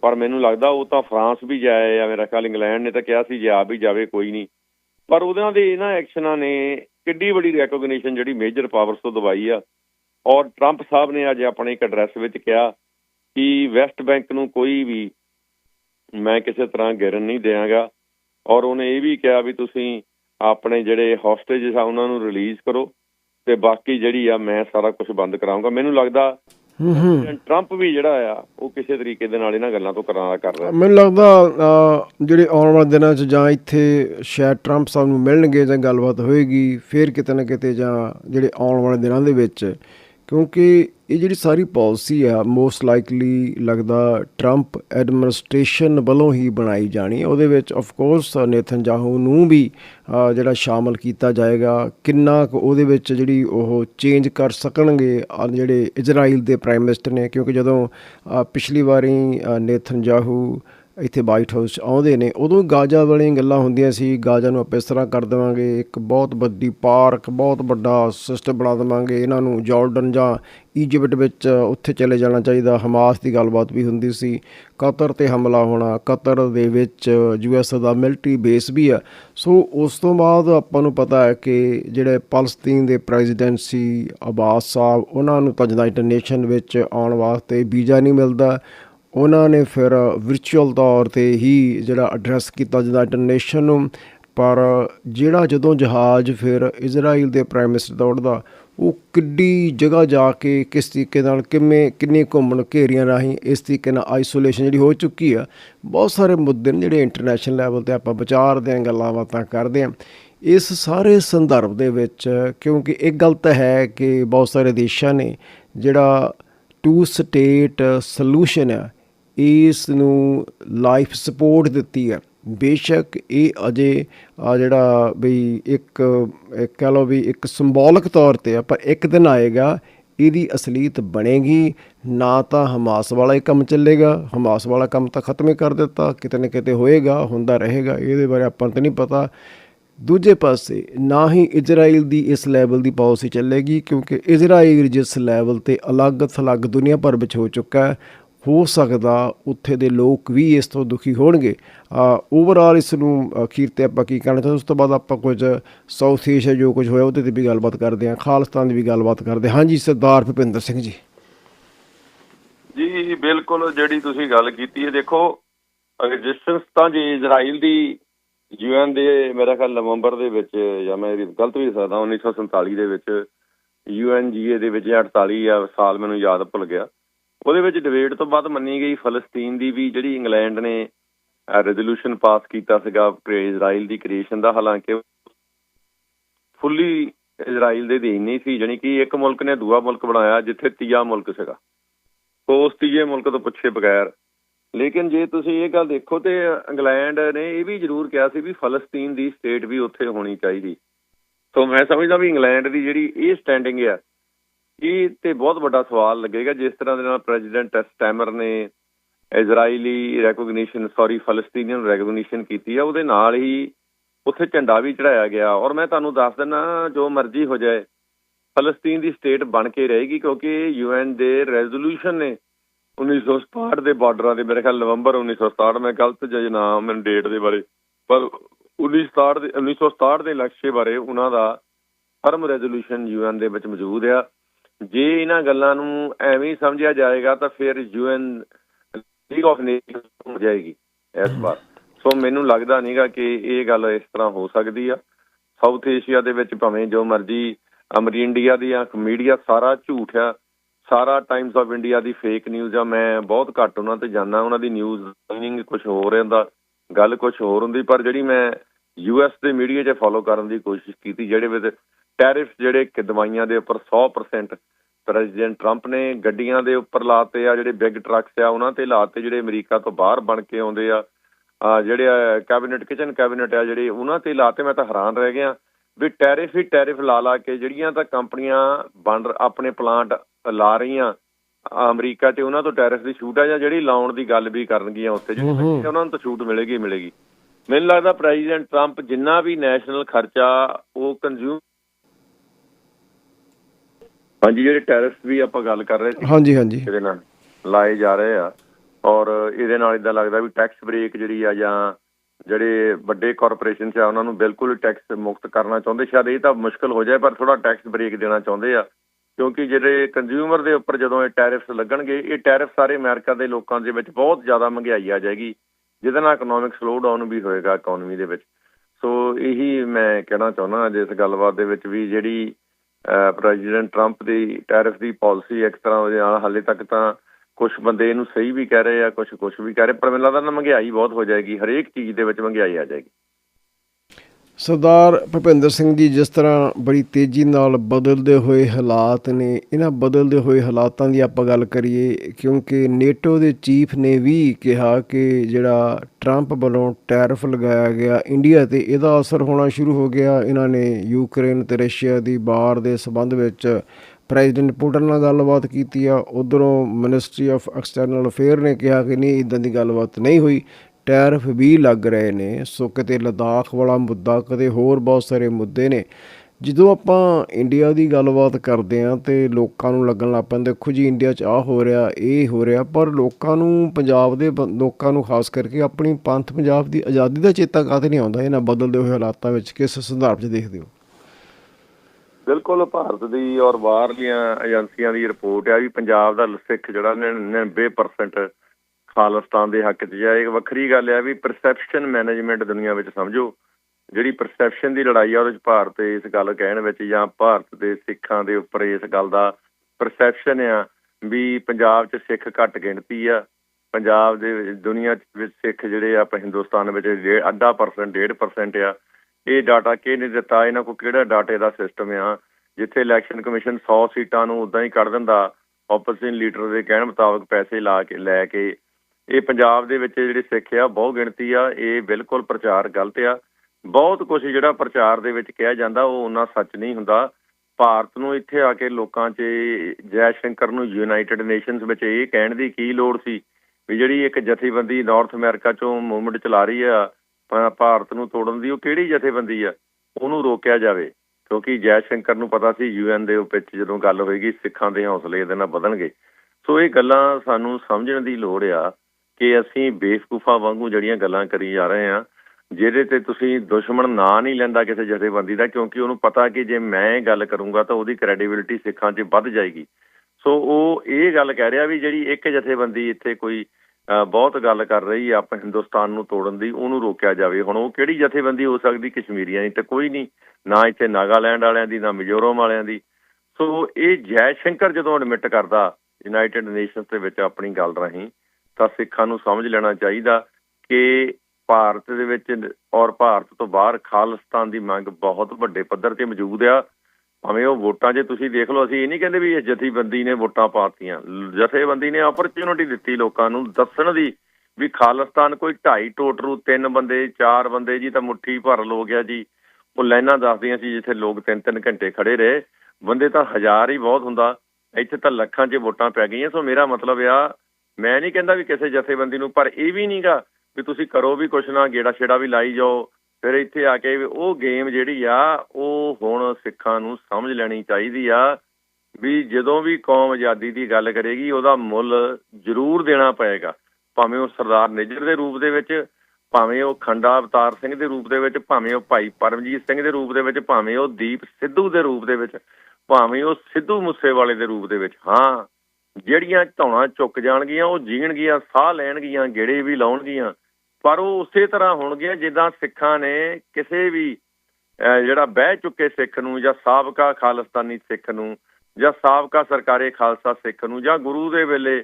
ਪਰ ਮੈਨੂੰ ਲੱਗਦਾ ਉਹ ਤਾਂ ਫਰਾਂਸ ਵੀ ਜਾਏ ਆ ਮੇਰਾ ਖਿਆਲ ਇੰਗਲੈਂਡ ਨੇ ਤਾਂ ਕਿਹਾ ਸੀ, ਜੇ ਆ ਵੀ ਜਾਵੇ ਕੋਈ ਨਹੀਂ। ਪਰ ਉਹਨਾਂ ਦੇ ਇਹਨਾਂ ਐਕਸ਼ਨਾਂ ਨੇ ਕਿੱਡੀ ਵੱਡੀ ਰੈਕੋਗਨੀਸ਼ਨ ਜਿਹੜੀ ਮੇਜਰ ਪਾਵਰਸ ਤੋਂ ਦਵਾਈ ਆ। ਔਰ ਟਰੰਪ ਸਾਹਿਬ ਨੇ ਅੱਜ ਆਪਣੇ ਇੱਕ ਐਡਰੈਸ ਵਿੱਚ ਕਿਹਾ ਕਿ ਵੈਸਟ ਬੈਂਕ ਨੂੰ ਕੋਈ ਵੀ ਮੈਂ ਕਿਸੇ ਤਰ੍ਹਾਂ ਗਿਰਨ ਨਹੀਂ ਦਿਆਂਗਾ। ਔਰ ਉਹਨੇ ਇਹ ਵੀ ਕਿਹਾ ਵੀ ਤੁਸੀਂ ਆਪਣੇ ਜਿਹੜੇ ਹੌਸਟੇਜਸ ਆ ਉਹਨਾਂ ਨੂੰ ਰਿਲੀਜ਼ ਕਰੋ ਤੇ ਬਾਕੀ ਜਿਹੜੀ ਆ ਮੈਂ ਸਾਰਾ ਕੁਝ ਬੰਦ ਕਰਾਉਂਗਾ। ਮੈਨੂੰ ਲੱਗਦਾ ਟਰੰਪ ਵੀ ਜਿਹੜਾ ਆ ਉਹ ਕਿਸੇ ਤਰੀਕੇ ਦੇ ਨਾਲ ਇਹਨਾਂ ਗੱਲਾਂ ਤੋਂ ਕਰਾਂਦਾ ਕਰ ਰਿਹਾ। ਮੈਨੂੰ ਲੱਗਦਾ ਜਿਹੜੇ ਆਉਣ ਵਾਲੇ ਦਿਨਾਂ 'ਚ ਜਾਂ ਇੱਥੇ ਸ਼ਾਇਦ ਟਰੰਪ ਸਾਹਿਬ ਨੂੰ ਮਿਲਣਗੇ ਜਾਂ ਗੱਲਬਾਤ ਹੋਏਗੀ ਫਿਰ ਕਿਤੇ ਨਾ ਕਿਤੇ ਜਾਂ ਜਿਹੜੇ ਆਉਣ ਵਾਲੇ ਦਿਨਾਂ ਦੇ ਵਿੱਚ ਕਿਉਂਕਿ ਇਹ ਜਿਹੜੀ ਸਾਰੀ ਪਾਲਿਸੀ ਆ ਮੋਸਟ ਲਾਈਕਲੀ ਲੱਗਦਾ ਟਰੰਪ ਐਡਮਿਨਿਸਟ੍ਰੇਸ਼ਨ ਵੱਲੋਂ ਹੀ ਬਣਾਈ ਜਾਣੀ ਹੈ ਉਹਦੇ ਵਿੱਚ ਆਫ ਕੋਰਸ ਨੇਥਨਜਾਹੂ ਨੂੰ ਵੀ ਜਿਹੜਾ ਸ਼ਾਮਲ ਕੀਤਾ ਜਾਏਗਾ। ਕਿੰਨਾ ਕੁ ਉਹਦੇ ਵਿੱਚ ਜਿਹੜੀ ਉਹ ਚੇਂਜ ਕਰ ਸਕਣਗੇ ਜਿਹੜੇ ਇਜ਼ਰਾਈਲ ਦੇ ਪ੍ਰਾਈਮ ਮਿਨਿਸਟਰ ਨੇ, ਕਿਉਂਕਿ ਜਦੋਂ ਪਿਛਲੀ ਵਾਰੀ ਨੇਥਨ ਜਾਹੂ ਇੱਥੇ ਵਾਈਟ ਹਾਊਸ 'ਚ ਆਉਂਦੇ ਨੇ। ਉਦੋਂ ਗਾਜ਼ਾ ਵਾਲੀਆਂ ਗੱਲਾਂ ਹੁੰਦੀਆਂ ਸੀ, ਗਾਜ਼ਾ ਨੂੰ ਆਪਾਂ ਇਸ ਤਰ੍ਹਾਂ ਕਰ ਦੇਵਾਂਗੇ, ਇੱਕ ਬਹੁਤ ਵੱਡੀ ਪਾਰਕ, ਬਹੁਤ ਵੱਡਾ ਸਿਸਟਮ ਬਣਾ ਦੇਵਾਂਗੇ, ਇਹਨਾਂ ਨੂੰ ਜਾਰਡਨ ਜਾਂ ਈਜਿਪਟ ਵਿੱਚ ਉੱਥੇ ਚਲੇ ਜਾਣਾ ਚਾਹੀਦਾ। ਹਮਾਸ ਦੀ ਗੱਲਬਾਤ ਵੀ ਹੁੰਦੀ ਸੀ। ਕਤਰ ਤੇ ਹਮਲਾ ਹੋਣਾ, ਕਤਰ ਦੇ ਵਿੱਚ ਯੂਐਸ ਦਾ ਮਿਲਟਰੀ ਬੇਸ ਵੀ ਆ। ਸੋ ਉਸ ਤੋਂ ਬਾਅਦ ਆਪਾਂ ਨੂੰ ਪਤਾ ਹੈ ਕਿ ਜਿਹੜੇ ਫਲਸਤੀਨ ਦੇ ਪ੍ਰੈਜ਼ੀਡੈਂਟ ਸੀ ਅਬਾਸ ਸਾਹਿਬ, ਉਹਨਾਂ ਨੂੰ ਤਾਂ ਯੂਨਾਈਟਿਡ ਨੇਸ਼ਨ ਵਿੱਚ ਆਉਣ ਵਾਸਤੇ ਵੀਜ਼ਾ ਨਹੀਂ ਮਿਲਦਾ। ਉਹਨਾਂ ਨੇ ਫਿਰ ਵਿਰਚੁਅਲ ਤੌਰ ਤੇ ਹੀ ਜਿਹੜਾ ਐਡਰੈਸ ਕੀਤਾ ਜਾਂਦਾ ਇੰਟਰਨੇਸ਼ਨ ਨੂੰ, ਪਰ ਜਿਹੜਾ ਜਦੋਂ ਜਹਾਜ਼ ਫਿਰ ਇਜ਼ਰਾਈਲ ਦੇ ਪ੍ਰਾਈਮ ਮਿਨਿਸਟਰ ਦੌੜਦਾ ਉਹ ਕਿੱਡੀ ਜਗ੍ਹਾ ਜਾ ਕੇ ਕਿਸ ਤਰੀਕੇ ਨਾਲ ਕਿਵੇਂ, ਕਿੰਨੇ ਘੁੰਮਣ ਘੇਰੀਆਂ ਰਾਹੀਂ ਇਸ ਤਰੀਕੇ ਨਾਲ ਆਈਸੋਲੇਸ਼ਨ ਜਿਹੜੀ ਹੋ ਚੁੱਕੀ ਆ, ਬਹੁਤ ਸਾਰੇ ਮੁੱਦੇ ਨੇ ਜਿਹੜੇ ਇੰਟਰਨੈਸ਼ਨਲ ਲੈਵਲ ਤੇ ਆਪਾਂ ਵਿਚਾਰਦੇ ਆਂ ਗੱਲਾਂ ਬਾਤਾਂ ਕਰਦੇ ਆਂ ਇਸ ਸਾਰੇ ਸੰਦਰਭ ਦੇ ਵਿੱਚ ਕਿਉਂਕਿ ਇੱਕ ਗੱਲ ਤਾਂ ਹੈ ਕਿ ਬਹੁਤ ਸਾਰੇ ਦੇਸ਼ਾਂ ਨੇ ਜਿਹੜਾ ਟੂ ਸਟੇਟ ਸੋਲੂਸ਼ਨ ਹੈ ਇਸ ਨੂੰ ਲਾਈਫ ਸਪੋਰਟ ਦਿੱਤੀ ਹੈ। ਬੇਸ਼ੱਕ ਇਹ ਅਜੇ ਆ ਜਿਹੜਾ ਵੀ ਇੱਕ ਇੱਕ ਕਹ ਲਓ ਵੀ ਇੱਕ ਸਿੰਬੋਲਿਕ ਤੌਰ ਤੇ ਆ, ਪਰ ਇੱਕ ਦਿਨ ਆਏਗਾ, ਇਹਦੀ ਅਸਲੀਅਤ ਬਣੇਗੀ। ਨਾ ਤਾਂ ਹਮਾਸ ਵਾਲਾ ਹੀ ਕੰਮ ਚੱਲੇਗਾ, ਹਮਾਸ ਵਾਲਾ ਕੰਮ ਤਾਂ ਖਤਮ ਹੀ ਕਰ ਦਿੱਤਾ, ਕਿਤੇ ਨਾ ਕਿਤੇ ਹੋਏਗਾ, ਹੁੰਦਾ ਰਹੇਗਾ, ਇਹਦੇ ਬਾਰੇ ਆਪਾਂ ਨੂੰ ਤਾਂ ਨਹੀਂ ਪਤਾ। ਦੂਜੇ ਪਾਸੇ ਨਾ ਹੀ ਇਜ਼ਰਾਈਲ ਦੀ ਇਸ ਲੈਵਲ ਦੀ ਪਾਲਿਸੀ ਚੱਲੇਗੀ, ਕਿਉਂਕਿ ਇਜ਼ਰਾਈਲ ਜਿਸ ਲੈਵਲ ਤੇ ਅਲੱਗ ਥਲੱਗ ਦੁਨੀਆ ਭਰ ਵਿੱਚ ਹੋ ਚੁੱਕਾ ਹੈ ਹੋ ਸਕਦਾ ਉੱਥੇ ਦੇ ਲੋਕ ਵੀ ਇਸ ਤੋਂ ਦੁਖੀ ਹੋਣਗੇ। ਓਵਰਆਲ ਇਸ ਨੂੰ ਅਖੀਰ ਤੇ ਆਪਾਂ ਕੀ ਕਹਿਣਾ ਚਾਹੁੰਦੇ ਉਸ ਤੋਂ ਬਾਅਦ ਆਪਾਂ ਕੁਝ ਸਾਊਥ ਏਸ਼ੀਆ ਜੋ ਕੁਝ ਹੋਇਆ ਉਹਦੇ ਤੇ ਵੀ ਗੱਲਬਾਤ ਕਰਦੇ ਹਾਂ, ਖਾਲਿਸਤਾਨ ਦੀ ਵੀ ਗੱਲਬਾਤ ਕਰਦੇ ਹਾਂ। ਹਾਂਜੀ ਸਰਦਾਰ ਭੁਪਿੰਦਰ ਸਿੰਘ ਜੀ। ਜੀ, ਬਿਲਕੁਲ ਜਿਹੜੀ ਤੁਸੀਂ ਗੱਲ ਕੀਤੀ ਹੈ, ਦੇਖੋ ਰੈਜ਼ਿਸਟੈਂਸ ਤਾਂ ਜੀ ਇਜ਼ਰਾਈਲ ਦੀ ਯੂਐਨ ਦੇ ਮੇਰਾ ਖਿਆਲ ਨਵੰਬਰ ਦੇ ਵਿੱਚ ਜਾਂ ਮੈਂ ਗਲਤ ਵੀ ਸਕਦਾ 1947 ਦੇ ਵਿੱਚ ਯੂਐਨਜੀਏ ਦੇ ਵਿੱਚ ਜਾਂ 48 ਆ ਸਾਲ ਮੈਨੂੰ ਯਾਦ ਭੁੱਲ ਗਿਆ। ਉਹਦੇ ਵਿੱਚ ਡਿਬੇਟ ਤੋਂ ਬਾਅਦ ਮੰਨੀ ਗਈ ਫਲਸਤੀਨ ਦੀ ਵੀ ਜਿਹੜੀ ਇੰਗਲੈਂਡ ਨੇ ਰੈਜ਼ੋਲੂਸ਼ਨ ਪਾਸ ਕੀਤਾ ਸੀਗਾ ਇਜ਼ਰਾਈਲ ਦੀ ਕ੍ਰੀਏਸ਼ਨ ਦਾ, ਹਾਲਾਂਕਿ ਫੁੱਲੀ ਇਜ਼ਰਾਈਲ ਦੇ ਅਧੀਨ ਨਹੀਂ ਸੀ, ਜਾਣੀ ਕਿ ਇੱਕ ਮੁਲਕ ਨੇ ਦੂਆ ਮੁਲਕ ਬਣਾਇਆ ਜਿੱਥੇ ਤੀਆ ਮੁਲਕ ਸੀਗਾ। ਉਸ ਤੀਜੇ ਮੁਲਕ ਤੋਂ ਪੁੱਛੇ ਬਗੈਰ। ਲੇਕਿਨ ਜੇ ਤੁਸੀਂ ਇਹ ਗੱਲ ਦੇਖੋ ਤੇ ਇੰਗਲੈਂਡ ਨੇ ਇਹ ਵੀ ਜ਼ਰੂਰ ਕਿਹਾ ਸੀ ਵੀ ਫਲਸਤੀਨ ਦੀ ਸਟੇਟ ਵੀ ਉੱਥੇ ਹੋਣੀ ਚਾਹੀਦੀ। ਸੋ ਮੈਂ ਸਮਝਦਾ ਵੀ ਇੰਗਲੈਂਡ ਦੀ ਜਿਹੜੀ ਇਹ ਸਟੈਂਡਿੰਗ ਆ ਇਹ ਤੇ ਬਹੁਤ ਵੱਡਾ ਸਵਾਲ ਲੱਗੇਗਾ ਜਿਸ ਤਰ੍ਹਾਂ ਦੇ ਨਾਲ ਪ੍ਰੈਜ਼ੀਡੈਂਟ ਸਟੈਮਰ ਨੇ Israeli recognition sorry Palestinian recognition ਕੀਤੀ ਆ, ਉਹਦੇ ਨਾਲ ਹੀ ਉੱਥੇ ਝੰਡਾ ਵੀ ਚੜਾਇਆ ਗਿਆ। ਔਰ ਮੈਂ ਤੁਹਾਨੂੰ ਦੱਸ ਦਿੰਦਾ ਜੋ ਮਰਜ਼ੀ ਹੋ ਜਾਏ, ਫਲਸਤੀਨ ਦੀ ਸਟੇਟ ਬਣ ਕੇ ਰਹੇਗੀ ਕਿਉਂਕਿ ਯੂਐਨ ਦੇ ਰੈਜ਼ੋਲੂਸ਼ਨ ਨੇ 1967 ਦੇ ਬਾਰਡਰਾਂ ਦੇ, ਮੇਰੇ ਖਿਆਲ ਨਵੰਬਰ 1967 ਮੈਂ ਗਲਤ ਜੇ ਨਾਮ, ਮੈਨੂੰ ਡੇਟ ਦੇ ਬਾਰੇ, ਪਰ 1967 ਦੇ 1967 ਦੇ ਲਕਸ਼ੇ ਬਾਰੇ ਉਹਨਾਂ ਦਾ ਫਰਮ ਰੈਜ਼ੋਲੂਸ਼ਨ ਯੂਐਨ ਦੇ ਵਿੱਚ ਮੌਜੂਦ ਆ। ਜੇ ਇਹਨਾਂ ਗੱਲਾਂ ਨੂੰ ਐਵੇਂ ਸਮਝਿਆ ਜਾਏਗਾ ਤਾਂ ਫਿਰ ਯੂਐਨ ਲੀਗ ਆਫ ਨੇਸ਼ਨਸ ਹੋ ਜਾਏਗੀ ਇਸ ਵਾਰ। ਸੋ ਮੈਨੂੰ ਲੱਗਦਾ ਨਹੀਂਗਾ ਕਿ ਇਹ ਗੱਲ ਇਸ ਤਰ੍ਹਾਂ ਹੋ ਸਕਦੀ ਆ। ਸਾਊਥ ਏਸ਼ੀਆ ਦੇ ਵਿੱਚ ਭਾਵੇਂ ਜੋ ਮਰਜ਼ੀ ਅਮਰੀ ਇੰਡੀਆ ਦੀ ਮੀਡੀਆ ਸਾਰਾ ਝੂਠ ਆ, ਸਾਰਾ ਟਾਈਮਸ ਆਫ ਇੰਡੀਆ ਦੀ ਫੇਕ ਨਿਊਜ਼ ਆ। ਮੈਂ ਬਹੁਤ ਘੱਟ ਉਹਨਾਂ ਤੇ ਜਾਣਾ ਉਹਨਾਂ ਦੀ ਨਿਊਜ਼ ਮੀਨਿੰਗ ਕੁਝ ਹੋਰ ਹੁੰਦਾ ਗੱਲ ਕੁਝ ਹੋਰ ਹੁੰਦੀ। ਪਰ ਜਿਹੜੀ ਮੈਂ ਯੂਐਸ ਦੇ ਮੀਡੀਆ 'ਚ ਫੋਲੋ ਕਰਨ ਦੀ ਕੋਸ਼ਿਸ਼ ਕੀਤੀ, ਜਿਹੜੇ ਵਿੱਚ ਟੈਰਿਫ ਜਿਹੜੇ ਕਿ ਦਵਾਈਆਂ ਦੇ ਉੱਪਰ 100% ਪ੍ਰੈਜ਼ੀਡੈਂਟ ਟਰੰਪ ਨੇ ਗੱਡੀਆਂ ਦੇ ਉੱਪਰ ਲਾਤੇ ਆ ਜਿਹੜੇ ਬਿਗ ਟਰੱਕਸ ਆ ਉਹਨਾਂ ਤੇ ਲਾਤੇ ਜਿਹੜੇ ਅਮਰੀਕਾ ਤੋਂ ਬਾਹਰ ਬਣ ਕੇ ਆਉਂਦੇ ਆ। ਆ ਜਿਹੜੇ ਕੈਬਨਿਟ ਕਿਚਨ ਕੈਬਨਿਟ ਆ ਜਿਹੜੇ ਉਹਨਾਂ ਤੇ ਲਾਤੇ ਮੈਂ ਤਾਂ ਹੈਰਾਨ ਰਹਿ ਗਿਆ ਵੀ ਟੈਰਿਫ ਹੀ ਟੈਰਿਫ ਲਾ ਲਾ ਕੇ ਜਿਹੜੀਆਂ ਤਾਂ ਕੰਪਨੀਆਂ ਬਣ ਆਪਣੇ ਪਲਾਂਟ ਲਾ ਰਹੀਆਂ ਅਮਰੀਕਾ 'ਚ ਉਹਨਾਂ ਤੋਂ ਟੈਰਿਫ ਦੀ ਛੂਟ ਆ ਜਾਂ ਜਿਹੜੀ ਲਾਉਣ ਦੀ ਗੱਲ ਵੀ ਕਰਨਗੀਆਂ ਉੱਥੇ ਜਿਹੜੀ ਉਹਨਾਂ ਨੂੰ ਤਾਂ ਛੂਟ ਮਿਲੇਗੀ ਮਿਲੇਗੀ। ਮੈਨੂੰ ਲੱਗਦਾ ਪ੍ਰੈਜ਼ੀਡੈਂਟ ਟਰੰਪ ਜਿੰਨਾ ਵੀ ਨੈਸ਼ਨਲ ਖਰਚਾ ਉਹ ਕੰਜ਼ਿਊਮ ਹਾਂਜੀ ਜਿਹੜੇ ਟੈਰਿਫ ਵੀ ਆਪਾਂ ਗੱਲ ਕਰ ਰਹੇ ਸੀ ਹਾਂਜੀ ਹਾਂਜੀ। ਇਹਦੇ ਨਾਲ ਲਾਏ ਜਾ ਰਹੇ ਆ। ਔਰ ਇਹਦੇ ਨਾਲ ਇਦਾਂ ਲੱਗਦਾ ਵੀ ਟੈਕਸ ਬ੍ਰੇਕ ਜਿਹੜੀ ਆ ਜਾਂ ਜਿਹੜੇ ਵੱਡੇ ਕਾਰਪੋਰੇਸ਼ਨਸ ਆ ਉਹਨਾਂ ਨੂੰ ਬਿਲਕੁਲ ਟੈਕਸ ਮੁਕਤ ਕਰਨਾ ਚਾਹੁੰਦੇ। ਸ਼ਾਇਦ ਇਹ ਤਾਂ ਮੁਸ਼ਕਲ ਹੋ ਜਾਏ ਪਰ ਥੋੜਾ ਟੈਕਸ ਬ੍ਰੇਕ ਦੇਣਾ ਚਾਹੁੰਦੇ ਆ। ਕਿਉਂਕਿ ਜਿਹੜੇ ਕੰਜ਼ਿਊਮਰ ਦੇ ਉੱਪਰ ਜਦੋਂ ਇਹ ਟੈਰਿਫਸ ਲੱਗਣਗੇ ਇਹ ਟੈਰਿਫ ਸਾਰੇ ਅਮਰੀਕਾ ਦੇ ਲੋਕਾਂ ਦੇ ਵਿੱਚ ਬਹੁਤ ਜ਼ਿਆਦਾ ਮਹਿੰਗਾਈ ਆ ਜਾਏਗੀ ਜਿਹਦੇ ਨਾਲ ਇਕਨੋਮਿਕ ਸਲੋ ਡਾਊਨ ਵੀ ਹੋਏਗਾ ਇਕਨੋਮੀ ਦੇ ਵਿੱਚ। ਸੋ ਇਹੀ ਮੈਂ ਕਹਿਣਾ ਚਾਹੁੰਦਾ ਅੱਜ ਇਸ ਗੱਲਬਾਤ ਦੇ ਵਿੱਚ ਵੀ ਜਿਹੜੀ ਪ੍ਰੈਜ਼ੀਡੈਂਟ ਟਰੰਪ ਦੀ ਟੈਰਿਫ ਦੀ ਪਾਲਿਸੀ ਇੱਕ ਤਰ੍ਹਾਂ ਉਹਦੇ ਨਾਲ ਹਾਲੇ ਤੱਕ ਤਾਂ ਕੁਝ ਬੰਦੇ ਇਹਨੂੰ ਸਹੀ ਵੀ ਕਹਿ ਰਹੇ ਆ ਕੁਝ ਕੁਝ ਵੀ ਕਹਿ ਰਹੇ, ਪਰ ਮੈਨੂੰ ਲੱਗਦਾ ਨਾ ਮਹਿੰਗਾਈ ਬਹੁਤ ਹੋ ਜਾਏਗੀ, ਹਰੇਕ ਚੀਜ਼ ਦੇ ਵਿੱਚ ਮਹਿੰਗਾਈ ਆ ਜਾਏਗੀ। ਸਰਦਾਰ ਭੁਪਿੰਦਰ ਸਿੰਘ ਜੀ ਜਿਸ ਤਰ੍ਹਾਂ ਬੜੀ ਤੇਜ਼ੀ ਨਾਲ ਬਦਲਦੇ ਹੋਏ ਹਾਲਾਤ ਨੇ, ਇਹਨਾਂ ਬਦਲਦੇ ਹੋਏ ਹਾਲਾਤਾਂ ਦੀ ਆਪਾਂ ਗੱਲ ਕਰੀਏ, ਕਿਉਂਕਿ ਨੇਟੋ ਦੇ ਚੀਫ ਨੇ ਵੀ ਕਿਹਾ ਕਿ ਜਿਹੜਾ ਟਰੰਪ ਵੱਲੋਂ ਟੈਰਿਫ ਲਗਾਇਆ ਗਿਆ ਇੰਡੀਆ ਤੇ, ਇਹਦਾ ਅਸਰ ਹੋਣਾ ਸ਼ੁਰੂ ਹੋ ਗਿਆ। ਇਹਨਾਂ ਨੇ ਯੂਕਰੇਨ ਤੇ ਰਸ਼ੀਆ ਦੀ ਵਾਰ ਦੇ ਸਬੰਧ ਵਿੱਚ ਪ੍ਰੈਜ਼ੀਡੈਂਟ ਪੁਟਨ ਨਾਲ ਗੱਲਬਾਤ ਕੀਤੀ ਆ। ਉਧਰੋਂ ਮਿਨਿਸਟਰੀ ਆਫ ਐਕਸਟਰਨਲ ਅਫੇਅਰ ਨੇ ਕਿਹਾ ਕਿ ਨਹੀਂ ਇਦਾਂ ਦੀ ਗੱਲਬਾਤ ਨਹੀਂ ਹੋਈ। ਟੈਰਿਫ ਵੀ ਲੱਗ ਰਹੇ ਨੇ। ਸੋ ਕਿਤੇ ਲਦਾਖ ਵਾਲਾ ਮੁੱਦਾ ਕਦੇ ਹੋਰ ਬਹੁਤ ਸਾਰੇ ਮੁੱਦੇ ਨੇ। ਜਦੋਂ ਆਪਾਂ ਇੰਡੀਆ ਦੀ ਗੱਲਬਾਤ ਕਰਦੇ ਆਂ ਤੇ ਲੋਕਾਂ ਨੂੰ ਲੱਗਣ ਲੱਗ ਪੈਂਦਾ, ਦੇਖੋ ਜੀ, ਇੰਡੀਆ 'ਚ ਆ ਹੋ ਰਿਹਾ, ਇਹ ਹੋ ਰਿਹਾ। ਪਰ ਲੋਕਾਂ ਨੂੰ, ਪੰਜਾਬ ਦੇ ਲੋਕਾਂ ਨੂੰ ਖਾਸ ਕਰਕੇ ਆਪਣੀ ਪੰਥ ਪੰਜਾਬ ਦੀ ਆਜ਼ਾਦੀ ਦਾ ਚੇਤਾ ਕਾਹਤੇ ਨਹੀਂ ਆਉਂਦਾ? ਇਹਨਾਂ ਬਦਲਦੇ ਹੋਏ ਹਾਲਾਤਾਂ ਵਿੱਚ ਕਿਸ ਸੰਦਰਭ 'ਚ ਦੇਖਦੇ ਹੋ? ਬਿਲਕੁਲ, ਭਾਰਤ ਦੀ ਔਰ ਬਾਹਰਲੀਆਂ ਏਜੰਸੀਆਂ ਦੀ ਰਿਪੋਰਟ ਆ ਵੀ ਪੰਜਾਬ ਦਾ ਸਿੱਖ ਜਿਹੜਾ 99% ਖਾਲਿਸਤਾਨ ਦੇ ਹੱਕ 'ਚ ਹੈ। ਇੱਕ ਵੱਖਰੀ ਗੱਲ ਹੈ ਵੀ ਪਰਸੈਪਸ਼ਨ ਮੈਨੇਜਮੈਂਟ ਦੁਨੀਆ ਵਿੱਚ ਸਮਝੋ। ਜਿਹੜੀ ਪਰਸੈਪਸ਼ਨ ਦੀ ਲੜਾਈ ਆ, ਉਹਦੇ 'ਚ ਭਾਰਤ ਇਸ ਗੱਲ ਕਹਿਣ ਵਿੱਚ ਜਾਂ ਭਾਰਤ ਦੇ ਸਿੱਖਾਂ ਦੇ ਉੱਪਰ ਇਸ ਗੱਲ ਦਾ ਪਰਸੈਪਸ਼ਨ ਆ ਵੀ ਪੰਜਾਬ 'ਚ ਸਿੱਖ ਘੱਟ ਗਿਣਤੀ ਆ। ਪੰਜਾਬ ਦੇ ਦੁਨੀਆ ਵਿੱਚ ਸਿੱਖ ਜਿਹੜੇ ਆ ਹਿੰਦੁਸਤਾਨ ਵਿੱਚ ਡੇ- ਅੱਧਾ ਪਰਸੈਂਟ 1.5% ਆ। ਇਹ ਡਾਟਾ ਕਿਹਨੇ ਦਿੱਤਾ? ਇਹਨਾਂ ਕੋਲ ਕਿਹੜਾ ਡਾਟੇ ਦਾ ਸਿਸਟਮ ਆ? ਜਿੱਥੇ ਇਲੈਕਸ਼ਨ ਕਮਿਸ਼ਨ 100 ਸੀਟਾਂ ਨੂੰ ਉਦਾਂ ਹੀ ਕੱਢ ਦਿੰਦਾ। ਆਪੋਜੀਸ਼ਨ ਲੀਡਰ ਦੇ ਕਹਿਣ ਮੁਤਾਬਕ ਪੈਸੇ ਲਾ ਕੇ, ਲੈ ਕੇ ਇਹ ਪੰਜਾਬ ਦੇ ਵਿੱਚ ਜਿਹੜੇ ਸਿੱਖ ਆ, ਬਹੁਤ ਗਿਣਤੀ ਆ, ਇਹ ਬਿਲਕੁਲ ਪ੍ਰਚਾਰ ਗਲਤ ਆ। ਬਹੁਤ ਕੁਝ ਜਿਹੜਾ ਪ੍ਰਚਾਰ ਦੇ ਵਿੱਚ ਕਿਹਾ ਜਾਂਦਾ, ਉਹ ਉਹਨਾਂ ਸੱਚ ਨਹੀਂ ਹੁੰਦਾ। ਭਾਰਤ ਨੂੰ ਇੱਥੇ ਆ ਕੇ ਲੋਕਾਂ 'ਚ ਜੈ ਸ਼ੰਕਰ ਨੂੰ ਯੂਨਾਈਟਿਡ ਨੇਸ਼ਨਸ ਵਿੱਚ ਇਹ ਕਹਿਣ ਦੀ ਕੀ ਲੋੜ ਸੀ? ਵੀ ਜਿਹੜੀ ਇੱਕ ਜਥੇਬੰਦੀ ਨਾਰਥ ਅਮਰੀਕਾ 'ਚੋਂ ਮੂਵਮੈਂਟ ਚਲਾ ਰਹੀ ਆ ਭਾਰਤ ਨੂੰ ਤੋੜਨ ਦੀ, ਉਹ ਕਿਹੜੀ ਜਥੇਬੰਦੀ ਆ? ਉਹਨੂੰ ਰੋਕਿਆ ਜਾਵੇ। ਕਿਉਂਕਿ ਜੈ ਸ਼ੰਕਰ ਨੂੰ ਪਤਾ ਸੀ ਯੂਐਨ ਦੇ ਵਿੱਚ ਜਦੋਂ ਗੱਲ ਹੋਏਗੀ, ਸਿੱਖਾਂ ਦੇ ਹੌਸਲੇ ਇਹਦੇ ਨਾਲ ਵਧਣਗੇ। ਸੋ ਇਹ ਗੱਲਾਂ ਸਾਨੂੰ ਸਮਝਣ ਦੀ ਲੋੜ ਆ। ਕਿ ਅਸੀਂ ਬੇਵਕੂਫਾਂ ਵਾਂਗੂ ਜਿਹੜੀਆਂ ਗੱਲਾਂ ਕਰੀ ਜਾ ਰਹੇ ਆ ਜਿਹਦੇ ਤੇ ਤੁਸੀਂ ਦੁਸ਼ਮਣ ਨਾਂ ਨਹੀਂ ਲੈਂਦਾ ਕਿਸੇ ਜਥੇਬੰਦੀ ਦਾ ਕਿਉਂਕਿ ਉਹਨੂੰ ਪਤਾ ਕਿ ਜੇ ਮੈਂ ਗੱਲ ਕਰੂੰਗਾ ਤਾਂ ਉਹਦੀ ਕ੍ਰੈਡੀਬਿਲਿਟੀ ਸਿੱਖਾਂ 'ਚ ਵੱਧ ਜਾਏਗੀ। ਸੋ ਉਹ ਇਹ ਗੱਲ ਕਹਿ ਰਿਹਾ ਵੀ ਜਿਹੜੀ ਇੱਕ ਜਥੇਬੰਦੀ ਇੱਥੇ ਕੋਈ ਅ, ਬਹੁਤ ਗੱਲ ਕਰ ਰਹੀ ਆ ਆਪਣੇ ਹਿੰਦੁਸਤਾਨ ਨੂੰ ਤੋੜਨ ਦੀ ਉਹਨੂੰ ਰੋਕਿਆ ਜਾਵੇ। ਹੁਣ ਉਹ ਕਿਹੜੀ ਜਥੇਬੰਦੀ ਹੋ ਸਕਦੀ? ਕਸ਼ਮੀਰੀਆਂ ਦੀ ਤੇ ਕੋਈ ਨਹੀਂ ਨਾ ਇੱਥੇ ਨਾਗਾਲੈਂਡ ਵਾਲਿਆਂ ਦੀ ਨਾ ਮਿਜ਼ੋਰਮ ਵਾਲਿਆਂ ਦੀ। ਸੋ ਇਹ ਜੈ ਸ਼ੰਕਰ ਜਦੋਂ ਐਡਮਿਟ ਕਰਦਾ ਯੂਨਾਈਟਿਡ ਨੇਸ਼ਨਸ ਦੇ ਵਿੱਚ ਆਪਣੀ ਗੱਲ ਰਾਹੀਂ ਤਾਂ ਸਿੱਖਾਂ ਨੂੰ ਸਮਝ ਲੈਣਾ ਚਾਹੀਦਾ ਕਿ ਭਾਰਤ ਦੇ ਵਿੱਚ ਔਰ ਭਾਰਤ ਤੋਂ ਬਾਹਰ ਖਾਲਿਸਤਾਨ ਦੀ ਮੰਗ ਬਹੁਤ ਵੱਡੇ ਪੱਧਰ ਤੇ ਮੌਜੂਦ ਆ। ਭਾਵੇਂ ਉਹ ਵੋਟਾਂ ਜੇ ਤੁਸੀਂ ਦੇਖ ਲਓ, ਅਸੀਂ ਇਹ ਨਹੀਂ ਕਹਿੰਦੇ ਵੀ ਇਹ ਜਥੇਬੰਦੀ ਨੇ ਵੋਟਾਂ ਪਾਤੀਆਂ ਜਥੇਬੰਦੀ ਨੇ ਓਪਰਚੁਨਿਟੀ ਦਿੱਤੀ ਲੋਕਾਂ ਨੂੰ ਦੱਸਣ ਦੀ ਵੀ ਖਾਲਿਸਤਾਨ ਕੋਈ ਢਾਈ ਟੋਟਰੂ ਤਿੰਨ ਬੰਦੇ, ਚਾਰ ਬੰਦੇ ਜੀ ਤਾਂ ਮੁੱਠੀ ਭਰ ਲੋ ਗਿਆ ਜੀ। ਉਹ ਲਾਈਨਾਂ ਦੱਸਦੀਆਂ ਸੀ ਜਿੱਥੇ ਲੋਕ ਤਿੰਨ ਤਿੰਨ ਘੰਟੇ ਖੜੇ ਰਹੇ। ਬੰਦੇ ਤਾਂ ਹਜ਼ਾਰ ਹੀ ਬਹੁਤ ਹੁੰਦਾ। ਇੱਥੇ ਤਾਂ ਲੱਖਾਂ 'ਚ ਵੋਟਾਂ ਪੈ ਗਈਆਂ। ਸੋ ਮੇਰਾ ਮਤਲਬ ਆ ਮੈਂ ਨਹੀਂ ਕਹਿੰਦਾ ਵੀ ਕਿਸੇ ਜਥੇਬੰਦੀ ਨੂੰ, ਪਰ ਇਹ ਵੀ ਨਹੀਂਗਾ ਵੀ ਤੁਸੀਂ ਕਰੋ ਵੀ ਕੁਛ ਨਾ ਗੇੜਾ ਛੇੜਾ ਵੀ ਲਾਈ ਜਾਓ। ਫਿਰ ਇੱਥੇ ਆ ਕੇ ਉਹ ਗੇਮ ਜਿਹੜੀ ਆ, ਉਹ ਹੁਣ ਸਿੱਖਾਂ ਨੂੰ ਸਮਝ ਲੈਣੀ ਚਾਹੀਦੀ ਆ ਵੀ ਜਦੋਂ ਵੀ ਕੌਮ ਆਜ਼ਾਦੀ ਦੀ ਗੱਲ ਕਰੇਗੀ, ਉਹਦਾ ਮੁੱਲ ਜ਼ਰੂਰ ਦੇਣਾ ਪਏਗਾ। ਭਾਵੇਂ ਉਹ ਸਰਦਾਰ ਨਿੱਜਰ ਦੇ ਰੂਪ ਦੇ ਵਿੱਚ, ਭਾਵੇਂ ਉਹ ਖੰਡਾ ਅਵਤਾਰ ਸਿੰਘ ਦੇ ਰੂਪ ਦੇ ਵਿੱਚ, ਭਾਵੇਂ ਉਹ ਭਾਈ ਪਰਮਜੀਤ ਸਿੰਘ ਦੇ ਰੂਪ ਦੇ ਵਿੱਚ, ਭਾਵੇਂ ਉਹ ਦੀਪ ਸਿੱਧੂ ਦੇ ਰੂਪ ਦੇ ਵਿੱਚ, ਭਾਵੇਂ ਉਹ ਸਿੱਧੂ ਮੂਸੇਵਾਲੇ ਦੇ ਰੂਪ ਦੇ ਵਿੱਚ, ਹਾਂ ਜਿਹੜੀਆਂ ਧੌਣਾ ਚੁੱਕ ਜਾਣਗੀਆਂ, ਉਹ ਜੀਣਗੀਆਂ, ਸਾਹ ਲੈਣਗੀਆਂ, ਗੇੜੇ ਵੀ ਲਾਉਣਗੀਆਂ। ਪਰ ਉਹ ਉਸੇ ਤਰ੍ਹਾਂ ਹੋਣਗੀਆਂ ਜਿੱਦਾਂ ਸਿੱਖਾਂ ਨੇ ਕਿਸੇ ਵੀ ਜਿਹੜਾ ਬਹਿ ਚੁੱਕੇ ਸਿੱਖ ਨੂੰ ਜਾਂ ਸਾਬਕਾ ਖਾਲਿਸਤਾਨੀ ਸਿੱਖ ਨੂੰ ਜਾਂ ਸਾਬਕਾ ਸਰਕਾਰੀ ਖਾਲਸਾ ਸਿੱਖ ਨੂੰ ਜਾਂ ਗੁਰੂ ਦੇ ਵੇਲੇ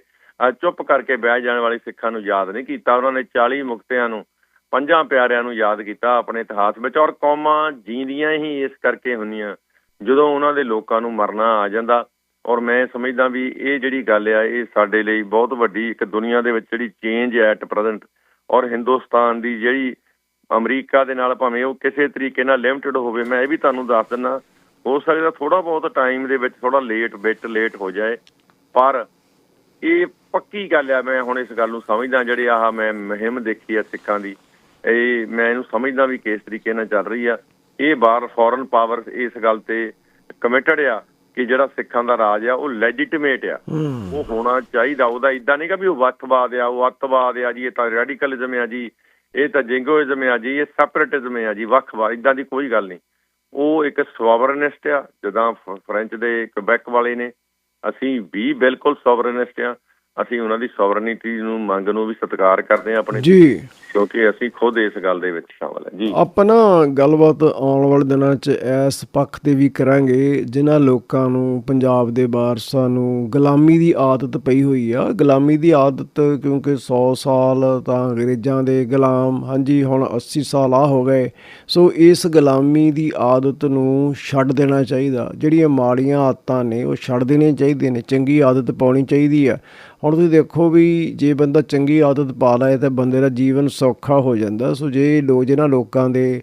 ਚੁੱਪ ਕਰਕੇ ਬਹਿ ਜਾਣ ਵਾਲੇ ਸਿੱਖਾਂ ਨੂੰ ਯਾਦ ਨਹੀਂ ਕੀਤਾ। ਉਹਨਾਂ ਨੇ 40 ਮੁਕਤਿਆਂ ਨੂੰ, ਪੰਜਾਂ ਪਿਆਰਿਆਂ ਨੂੰ ਯਾਦ ਕੀਤਾ ਆਪਣੇ ਇਤਿਹਾਸ ਵਿੱਚ। ਔਰ ਕੌਮਾਂ ਜੀਂਦੀਆਂ ਹੀ ਇਸ ਕਰਕੇ ਹੁੰਦੀਆਂ, ਜਦੋਂ ਉਹਨਾਂ ਦੇ ਲੋਕਾਂ ਨੂੰ ਮਰਨਾ ਆ ਜਾਂਦਾ। ਔਰ ਮੈਂ ਸਮਝਦਾ ਵੀ ਇਹ ਜਿਹੜੀ ਗੱਲ ਆ, ਇਹ ਸਾਡੇ ਲਈ ਬਹੁਤ ਵੱਡੀ ਇੱਕ ਦੁਨੀਆ ਦੇ ਵਿੱਚ ਜਿਹੜੀ ਚੇਂਜ ਹੈ ਐਟ ਪ੍ਰੈਜ਼ੈਂਟ ਔਰ ਹਿੰਦੁਸਤਾਨ ਦੀ ਜਿਹੜੀ ਅਮਰੀਕਾ ਦੇ ਨਾਲ ਭਾਵੇਂ ਉਹ ਕਿਸੇ ਤਰੀਕੇ ਨਾਲ ਲਿਮਟਿਡ ਹੋਵੇ, ਮੈਂ ਇਹ ਵੀ ਤੁਹਾਨੂੰ ਦੱਸ ਦਿੰਦਾ, ਹੋ ਸਕਦਾ ਥੋੜਾ ਬਹੁਤ ਟਾਈਮ ਦੇ ਵਿੱਚ ਥੋੜਾ ਲੇਟ ਬਿਟ ਲੇਟ ਹੋ ਜਾਏ, ਪਰ ਇਹ ਪੱਕੀ ਗੱਲ ਆ, ਮੈਂ ਹੁਣ ਇਸ ਗੱਲ ਨੂੰ ਸਮਝਦਾ ਜਿਹੜੇ ਆਹ ਮੈਂ ਮੁਹਿੰਮ ਦੇਖੀ ਆ ਸਿੱਖਾਂ ਦੀ, ਇਹ ਮੈਂ ਇਹਨੂੰ ਸਮਝਦਾ ਵੀ ਕਿਸ ਤਰੀਕੇ ਨਾਲ ਚੱਲ ਰਹੀ ਆ, ਇਹ ਬਾਹਰ ਫੋਰਨ ਪਾਵਰ ਇਸ ਗੱਲ ਤੇ ਕਮਿਟਡ ਆ ਕਿ ਜਿਹੜਾ ਸਿੱਖਾਂ ਦਾ ਰਾਜ ਆ ਉਹ ਲੈਜੀਟਿਮੇਟ ਆ। ਉਹ ਹੋਣਾ ਚਾਹੀਦਾ ਉਹਦਾ ਇਦਾਂ ਨਹੀਂਗਾ ਵੀ ਉਹ ਵੱਖਵਾਦ ਆ ਉਹ ਅੱਤਵਾਦ ਆ ਜੀ ਇਹ ਤਾਂ ਰੈਡੀਕਲਿਜ਼ਮ ਆ ਜੀ ਇਹ ਤਾਂ ਜਿੰਗੋਇਜ਼ਮ ਆ ਜੀ ਇਹ ਸੈਪਰੇਟਿਜ਼ਮ ਆ ਜੀ ਵੱਖਵਾਦ ਇਦਾਂ ਦੀ ਕੋਈ ਗੱਲ ਨਹੀਂ। ਉਹ ਇੱਕ ਸੋਵਰਨਿਸਟ ਆ ਜਦਾਂ ਫ੍ਰੈਂਚ ਦੇ ਕੁਬੈਕ ਵਾਲੇ ਨੇ। ਅਸੀਂ ਵੀ ਬਿਲਕੁਲ ਸੋਵਰਨਿਸਟ ਆ। ਅਸੀਂ ਉਹਨਾਂ ਦੀ ਸੋਵਰਨਿਟੀ ਨੂੰ ਮੰਗ ਨੂੰ ਵੀ ਸਤਿਕਾਰ ਕਰਦੇ ਆ ਆਪਣੇ ਜੀ। ਕਿਉਂਕਿ ਅਸੀਂ ਖੁਦ ਇਸ ਗੱਲ ਦੇ ਵਿੱਚ ਸ਼ਾਮਲ ਹਾਂ। ਜੀ। ਆਪਾਂ ਨਾ ਗੱਲਬਾਤ ਆਉਣ ਵਾਲੇ ਦਿਨਾਂ 'ਚ ਇਸ ਪੱਖ ਤੇ ਵੀ ਕਰਾਂਗੇ, ਜਿਨ੍ਹਾਂ ਲੋਕਾਂ ਨੂੰ ਪੰਜਾਬ ਦੇ ਵਾਰਸਾਂ ਨੂੰ ਗੁਲਾਮੀ ਦੀ ਆਦਤ ਪਈ ਹੋਈ ਆ। ਗੁਲਾਮੀ ਦੀ ਆਦਤ ਕਿਉਂਕਿ 100 ਸਾਲ ਤਾਂ ਅੰਗਰੇਜ਼ਾਂ ਦੇ ਗੁਲਾਮ, ਹਾਂਜੀ, ਹੁਣ 80 ਸਾਲ ਆ ਹੋ ਗਏ। ਸੋ ਇਸ ਗੁਲਾਮੀ ਦੀ ਆਦਤ ਨੂੰ ਛੱਡ ਦੇਣਾ ਚਾਹੀਦਾ। ਜਿਹੜੀਆਂ ਮਾੜੀਆਂ ਆਦਤਾਂ ਨੇ, ਉਹ ਛੱਡ ਦੇਣੀਆਂ ਚਾਹੀਦੀਆਂ ਨੇ। ਚੰਗੀ ਆਦਤ ਪਾਉਣੀ ਚਾਹੀਦੀ ਆ। ਹੁਣ ਤੁਸੀਂ ਦੇਖੋ ਵੀ ਜੇ ਬੰਦਾ ਚੰਗੀ ਆਦਤ ਪਾ ਲਏ, ਤਾਂ ਬੰਦੇ ਦਾ ਜੀਵਨ ਸੌਖਾ ਹੋ ਜਾਂਦਾ। ਸੋ ਜੇ ਲੋ ਜਿਹਨਾਂ ਲੋਕਾਂ ਦੇ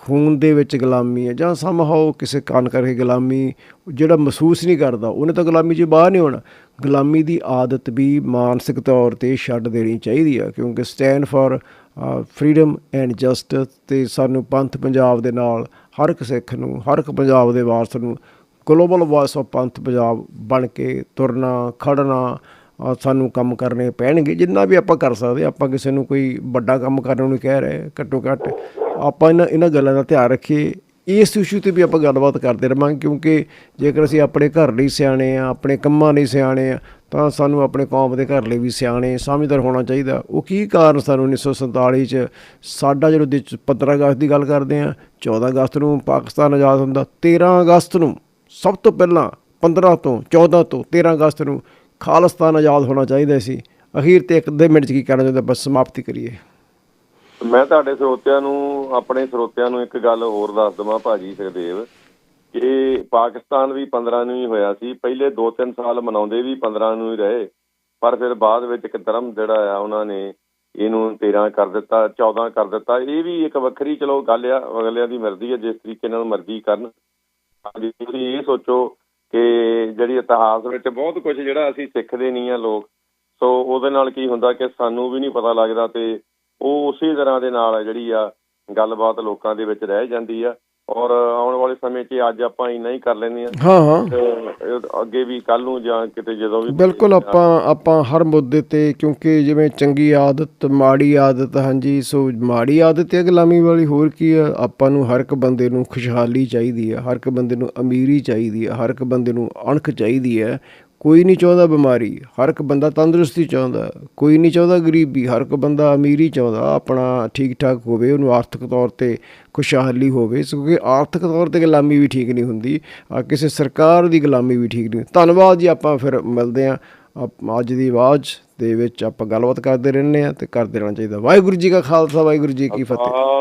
ਖੂਨ ਦੇ ਵਿੱਚ ਗੁਲਾਮੀ ਹੈ ਜਾਂ ਸਮਹਾਉ ਕਿਸੇ ਕਾਰਨ ਕਰਕੇ ਗੁਲਾਮੀ ਜਿਹੜਾ ਮਹਿਸੂਸ ਨਹੀਂ ਕਰਦਾ, ਉਹਨੇ ਤਾਂ ਗੁਲਾਮੀ 'ਚ ਬਾਹਰ ਨਹੀਂ ਹੋਣਾ। ਗੁਲਾਮੀ ਦੀ ਆਦਤ ਵੀ ਮਾਨਸਿਕ ਤੌਰ ਤੇ ਛੱਡ ਦੇਣੀ ਚਾਹੀਦੀ ਆ, ਕਿਉਂਕਿ stand for freedom and justice ਤੇ ਸਾਨੂੰ ਪੰਥ ਪੰਜਾਬ ਦੇ ਨਾਲ, ਹਰ ਇੱਕ ਸਿੱਖ ਨੂੰ, ਹਰ ਇੱਕ ਪੰਜਾਬ ਦੇ ਵਾਰਸ ਨੂੰ ਗਲੋਬਲ ਵਾਇਸ ਆਫ ਪੰਥ ਪੰਜਾਬ ਬਣ ਕੇ ਤੁਰਨਾ ਖੜਨਾ ਸਾਨੂੰ ਕੰਮ ਕਰਨੇ ਪੈਣਗੇ, ਜਿੰਨਾ ਵੀ ਆਪਾਂ ਕਰ ਸਕਦੇ ਆਪਾਂ ਕਿਸੇ ਨੂੰ ਕੋਈ ਵੱਡਾ ਕੰਮ ਕਰਨ ਨੂੰ ਕਹਿ ਰਹੇ, ਘੱਟੋ ਘੱਟ ਆਪਾਂ ਇਹਨਾਂ ਇਹਨਾਂ ਗੱਲਾਂ ਦਾ ਧਿਆਨ ਰੱਖੀਏ। ਇਸ ਇਸ਼ੂ ਤੇ ਵੀ ਆਪਾਂ ਗੱਲਬਾਤ ਕਰਦੇ ਰਵਾਂਗੇ, ਕਿਉਂਕਿ ਜੇਕਰ ਅਸੀਂ ਆਪਣੇ ਘਰ ਲਈ ਸਿਆਣੇ ਆ, ਆਪਣੇ ਕੰਮਾਂ ਲਈ ਸਿਆਣੇ ਆ, ਤਾਂ ਸਾਨੂੰ ਆਪਣੇ ਕੌਮ ਦੇ ਘਰ ਲਈ ਵੀ ਸਿਆਣੇ ਸਮਝਦਾਰ ਹੋਣਾ ਚਾਹੀਦਾ। ਉਹ ਕੀ ਕਾਰਨ ਸਾਨੂੰ 1947 ਚ ਸਾਡਾ ਜਦੋਂ ਦੇ 15 ਅਗਸਤ ਦੀ ਗੱਲ ਕਰਦੇ ਆ 14 ਅਗਸਤ ਨੂੰ ਪਾਕਿਸਤਾਨ ਆਜ਼ਾਦ ਹੁੰਦਾ 13 ਅਗਸਤ ਨੂੰ ਸਭ ਤੋਂ ਪਹਿਲਾਂ 15 ਤੋਂ 14 ਤੋਂ 13 ਅਗਸਤ ਨੂੰ ਖਾਲਿਸਤਾਨ ਆਜ਼ਾਦ ਹੋਣਾ ਚਾਹੀਦਾ ਸੀ। ਅਖੀਰ ਤੇ ਇੱਕ ਦੇ ਮਿੰਟ ਚ ਕੀ ਕਰਨਾ ਚਾਹੁੰਦਾ ਬਸ ਸਮਾਪਤੀ ਕਰੀਏ। ਮੈਂ ਤੁਹਾਡੇ ਸਰੋਤਿਆਂ ਨੂੰ, ਆਪਣੇ ਸਰੋਤਿਆਂ ਨੂੰ ਇੱਕ ਗੱਲ ਹੋਰ ਦੱਸ ਦਵਾਂ ਭਾਜੀ ਸੁਖਦੇਵ, ਕਿ ਪਾਕਿਸਤਾਨ ਵੀ 15 ਨੂੰ ਹੀ ਹੋਇਆ ਸੀ। ਪਹਿਲੇ 2-3 ਸਾਲ ਮਨਾਉਂਦੇ ਵੀ 15 ਨੂੰ ਹੀ ਰਹੇ, ਪਰ ਫਿਰ ਬਾਅਦ ਵਿੱਚ ਇੱਕ ਧਰਮ ਜਿਹੜਾ ਆ, ਉਹਨਾਂ ਨੇ ਇਹਨੂੰ 13 ਕਰ ਦਿੱਤਾ 14 ਕਰ ਦਿੱਤਾ। ਇਹ ਵੀ ਇੱਕ ਵੱਖਰੀ ਚਲੋ ਗੱਲ ਆ, ਅਗਲਿਆਂ ਦੀ ਮਰਜ਼ੀ ਹੈ ਜਿਸ ਤਰੀਕੇ ਨਾਲ ਮਰਜ਼ੀ ਕਰਨ। ਤੁਸੀਂ ਇਹ ਸੋਚੋ ਕਿ ਜਿਹੜੀ ਇਤਿਹਾਸ ਵਿੱਚ ਬਹੁਤ ਕੁਝ ਜਿਹੜਾ ਅਸੀਂ ਸਿੱਖਦੇ ਨਹੀਂ ਆ ਲੋਕ, ਸੋ ਉਹਦੇ ਨਾਲ ਕੀ ਹੁੰਦਾ ਕਿ ਸਾਨੂੰ ਵੀ ਨਹੀਂ ਪਤਾ ਲੱਗਦਾ ਤੇ ਉਹ ਉਸੇ ਤਰ੍ਹਾਂ ਦੇ ਨਾਲ ਜਿਹੜੀ ਆ ਗੱਲਬਾਤ ਲੋਕਾਂ ਦੇ ਵਿੱਚ ਰਹਿ ਜਾਂਦੀ ਆ। ਔਰ ਆਉਣ ਵਾਲੇ ਸਮੇਂ 'ਚ ਅੱਜ ਆਪਾਂ ਇੰਨਾ ਹੀ ਕਰ ਲੈਂਦੇ ਆ ਹਾਂ ਹਾਂ। ਤੇ ਅੱਗੇ ਵੀ ਕੱਲ ਨੂੰ ਜਾਂ ਕਿਤੇ ਜਦੋਂ ਵੀ ਬਿਲਕੁਲ ਆਪਾਂ ਆਪਾਂ ਹਰ ਮੁੱਦੇ ਤੇ ਕਿਉਂਕਿ ਜਿਵੇਂ ਚੰਗੀ ਆਦਤ ਮਾੜੀ ਆਦਤ ਹਾਂਜੀ ਸੋ ਮਾੜੀ ਆਦਤ ਹੈ ਗੁਲਾਮੀ ਵਾਲੀ ਹੋਰ ਕੀ ਆ? ਆਪਾਂ ਨੂੰ ਹਰ ਇੱਕ ਬੰਦੇ ਨੂੰ ਖੁਸ਼ਹਾਲੀ ਚਾਹੀਦੀ ਹੈ ਹਰ ਇੱਕ ਬੰਦੇ ਨੂੰ ਅਮੀਰੀ ਚਾਹੀਦੀ ਹੈ ਹਰ ਇੱਕ ਬੰਦੇ ਨੂੰ ਅਣਖ ਚਾਹੀਦੀ ਹੈ ਕੋਈ ਨਹੀਂ ਚਾਹੁੰਦਾ ਬਿਮਾਰੀ, ਹਰ ਇੱਕ ਬੰਦਾ ਤੰਦਰੁਸਤੀ ਚਾਹੁੰਦਾ, ਕੋਈ ਨਹੀਂ ਚਾਹੁੰਦਾ ਗਰੀਬੀ, ਹਰ ਇੱਕ ਬੰਦਾ ਅਮੀਰੀ ਚਾਹੁੰਦਾ, ਆਪਣਾ ਠੀਕ ਠਾਕ ਹੋਵੇ, ਉਹਨੂੰ ਆਰਥਿਕ ਤੌਰ ਤੇ ਖੁਸ਼ਹਾਲੀ ਹੋਵੇ ਕਿਉਂਕਿ ਆਰਥਿਕ ਤੌਰ ਤੇ ਗੁਲਾਮੀ ਵੀ ਠੀਕ ਨਹੀਂ ਹੁੰਦੀ ਕਿਸੇ ਸਰਕਾਰ ਦੀ ਗੁਲਾਮੀ ਵੀ ਠੀਕ ਨਹੀਂ ਧੰਨਵਾਦ ਜੀ, ਆਪਾਂ ਫਿਰ ਮਿਲਦੇ ਹਾਂ, ਆਪ- ਅੱਜ ਦੀ ਆਵਾਜ਼ ਦੇ ਵਿੱਚ ਆਪਾਂ ਗੱਲਬਾਤ ਕਰਦੇ ਰਹਿੰਦੇ ਆ ਤੇ ਕਰਦੇ ਰਹਿਣਾ ਚਾਹੀਦਾ। ਵਾਹਿਗੁਰੂ ਜੀ ਕਾ ਖਾਲਸਾ, ਵਾਹਿਗੁਰੂ ਜੀ ਕੀ ਫਤਿਹ।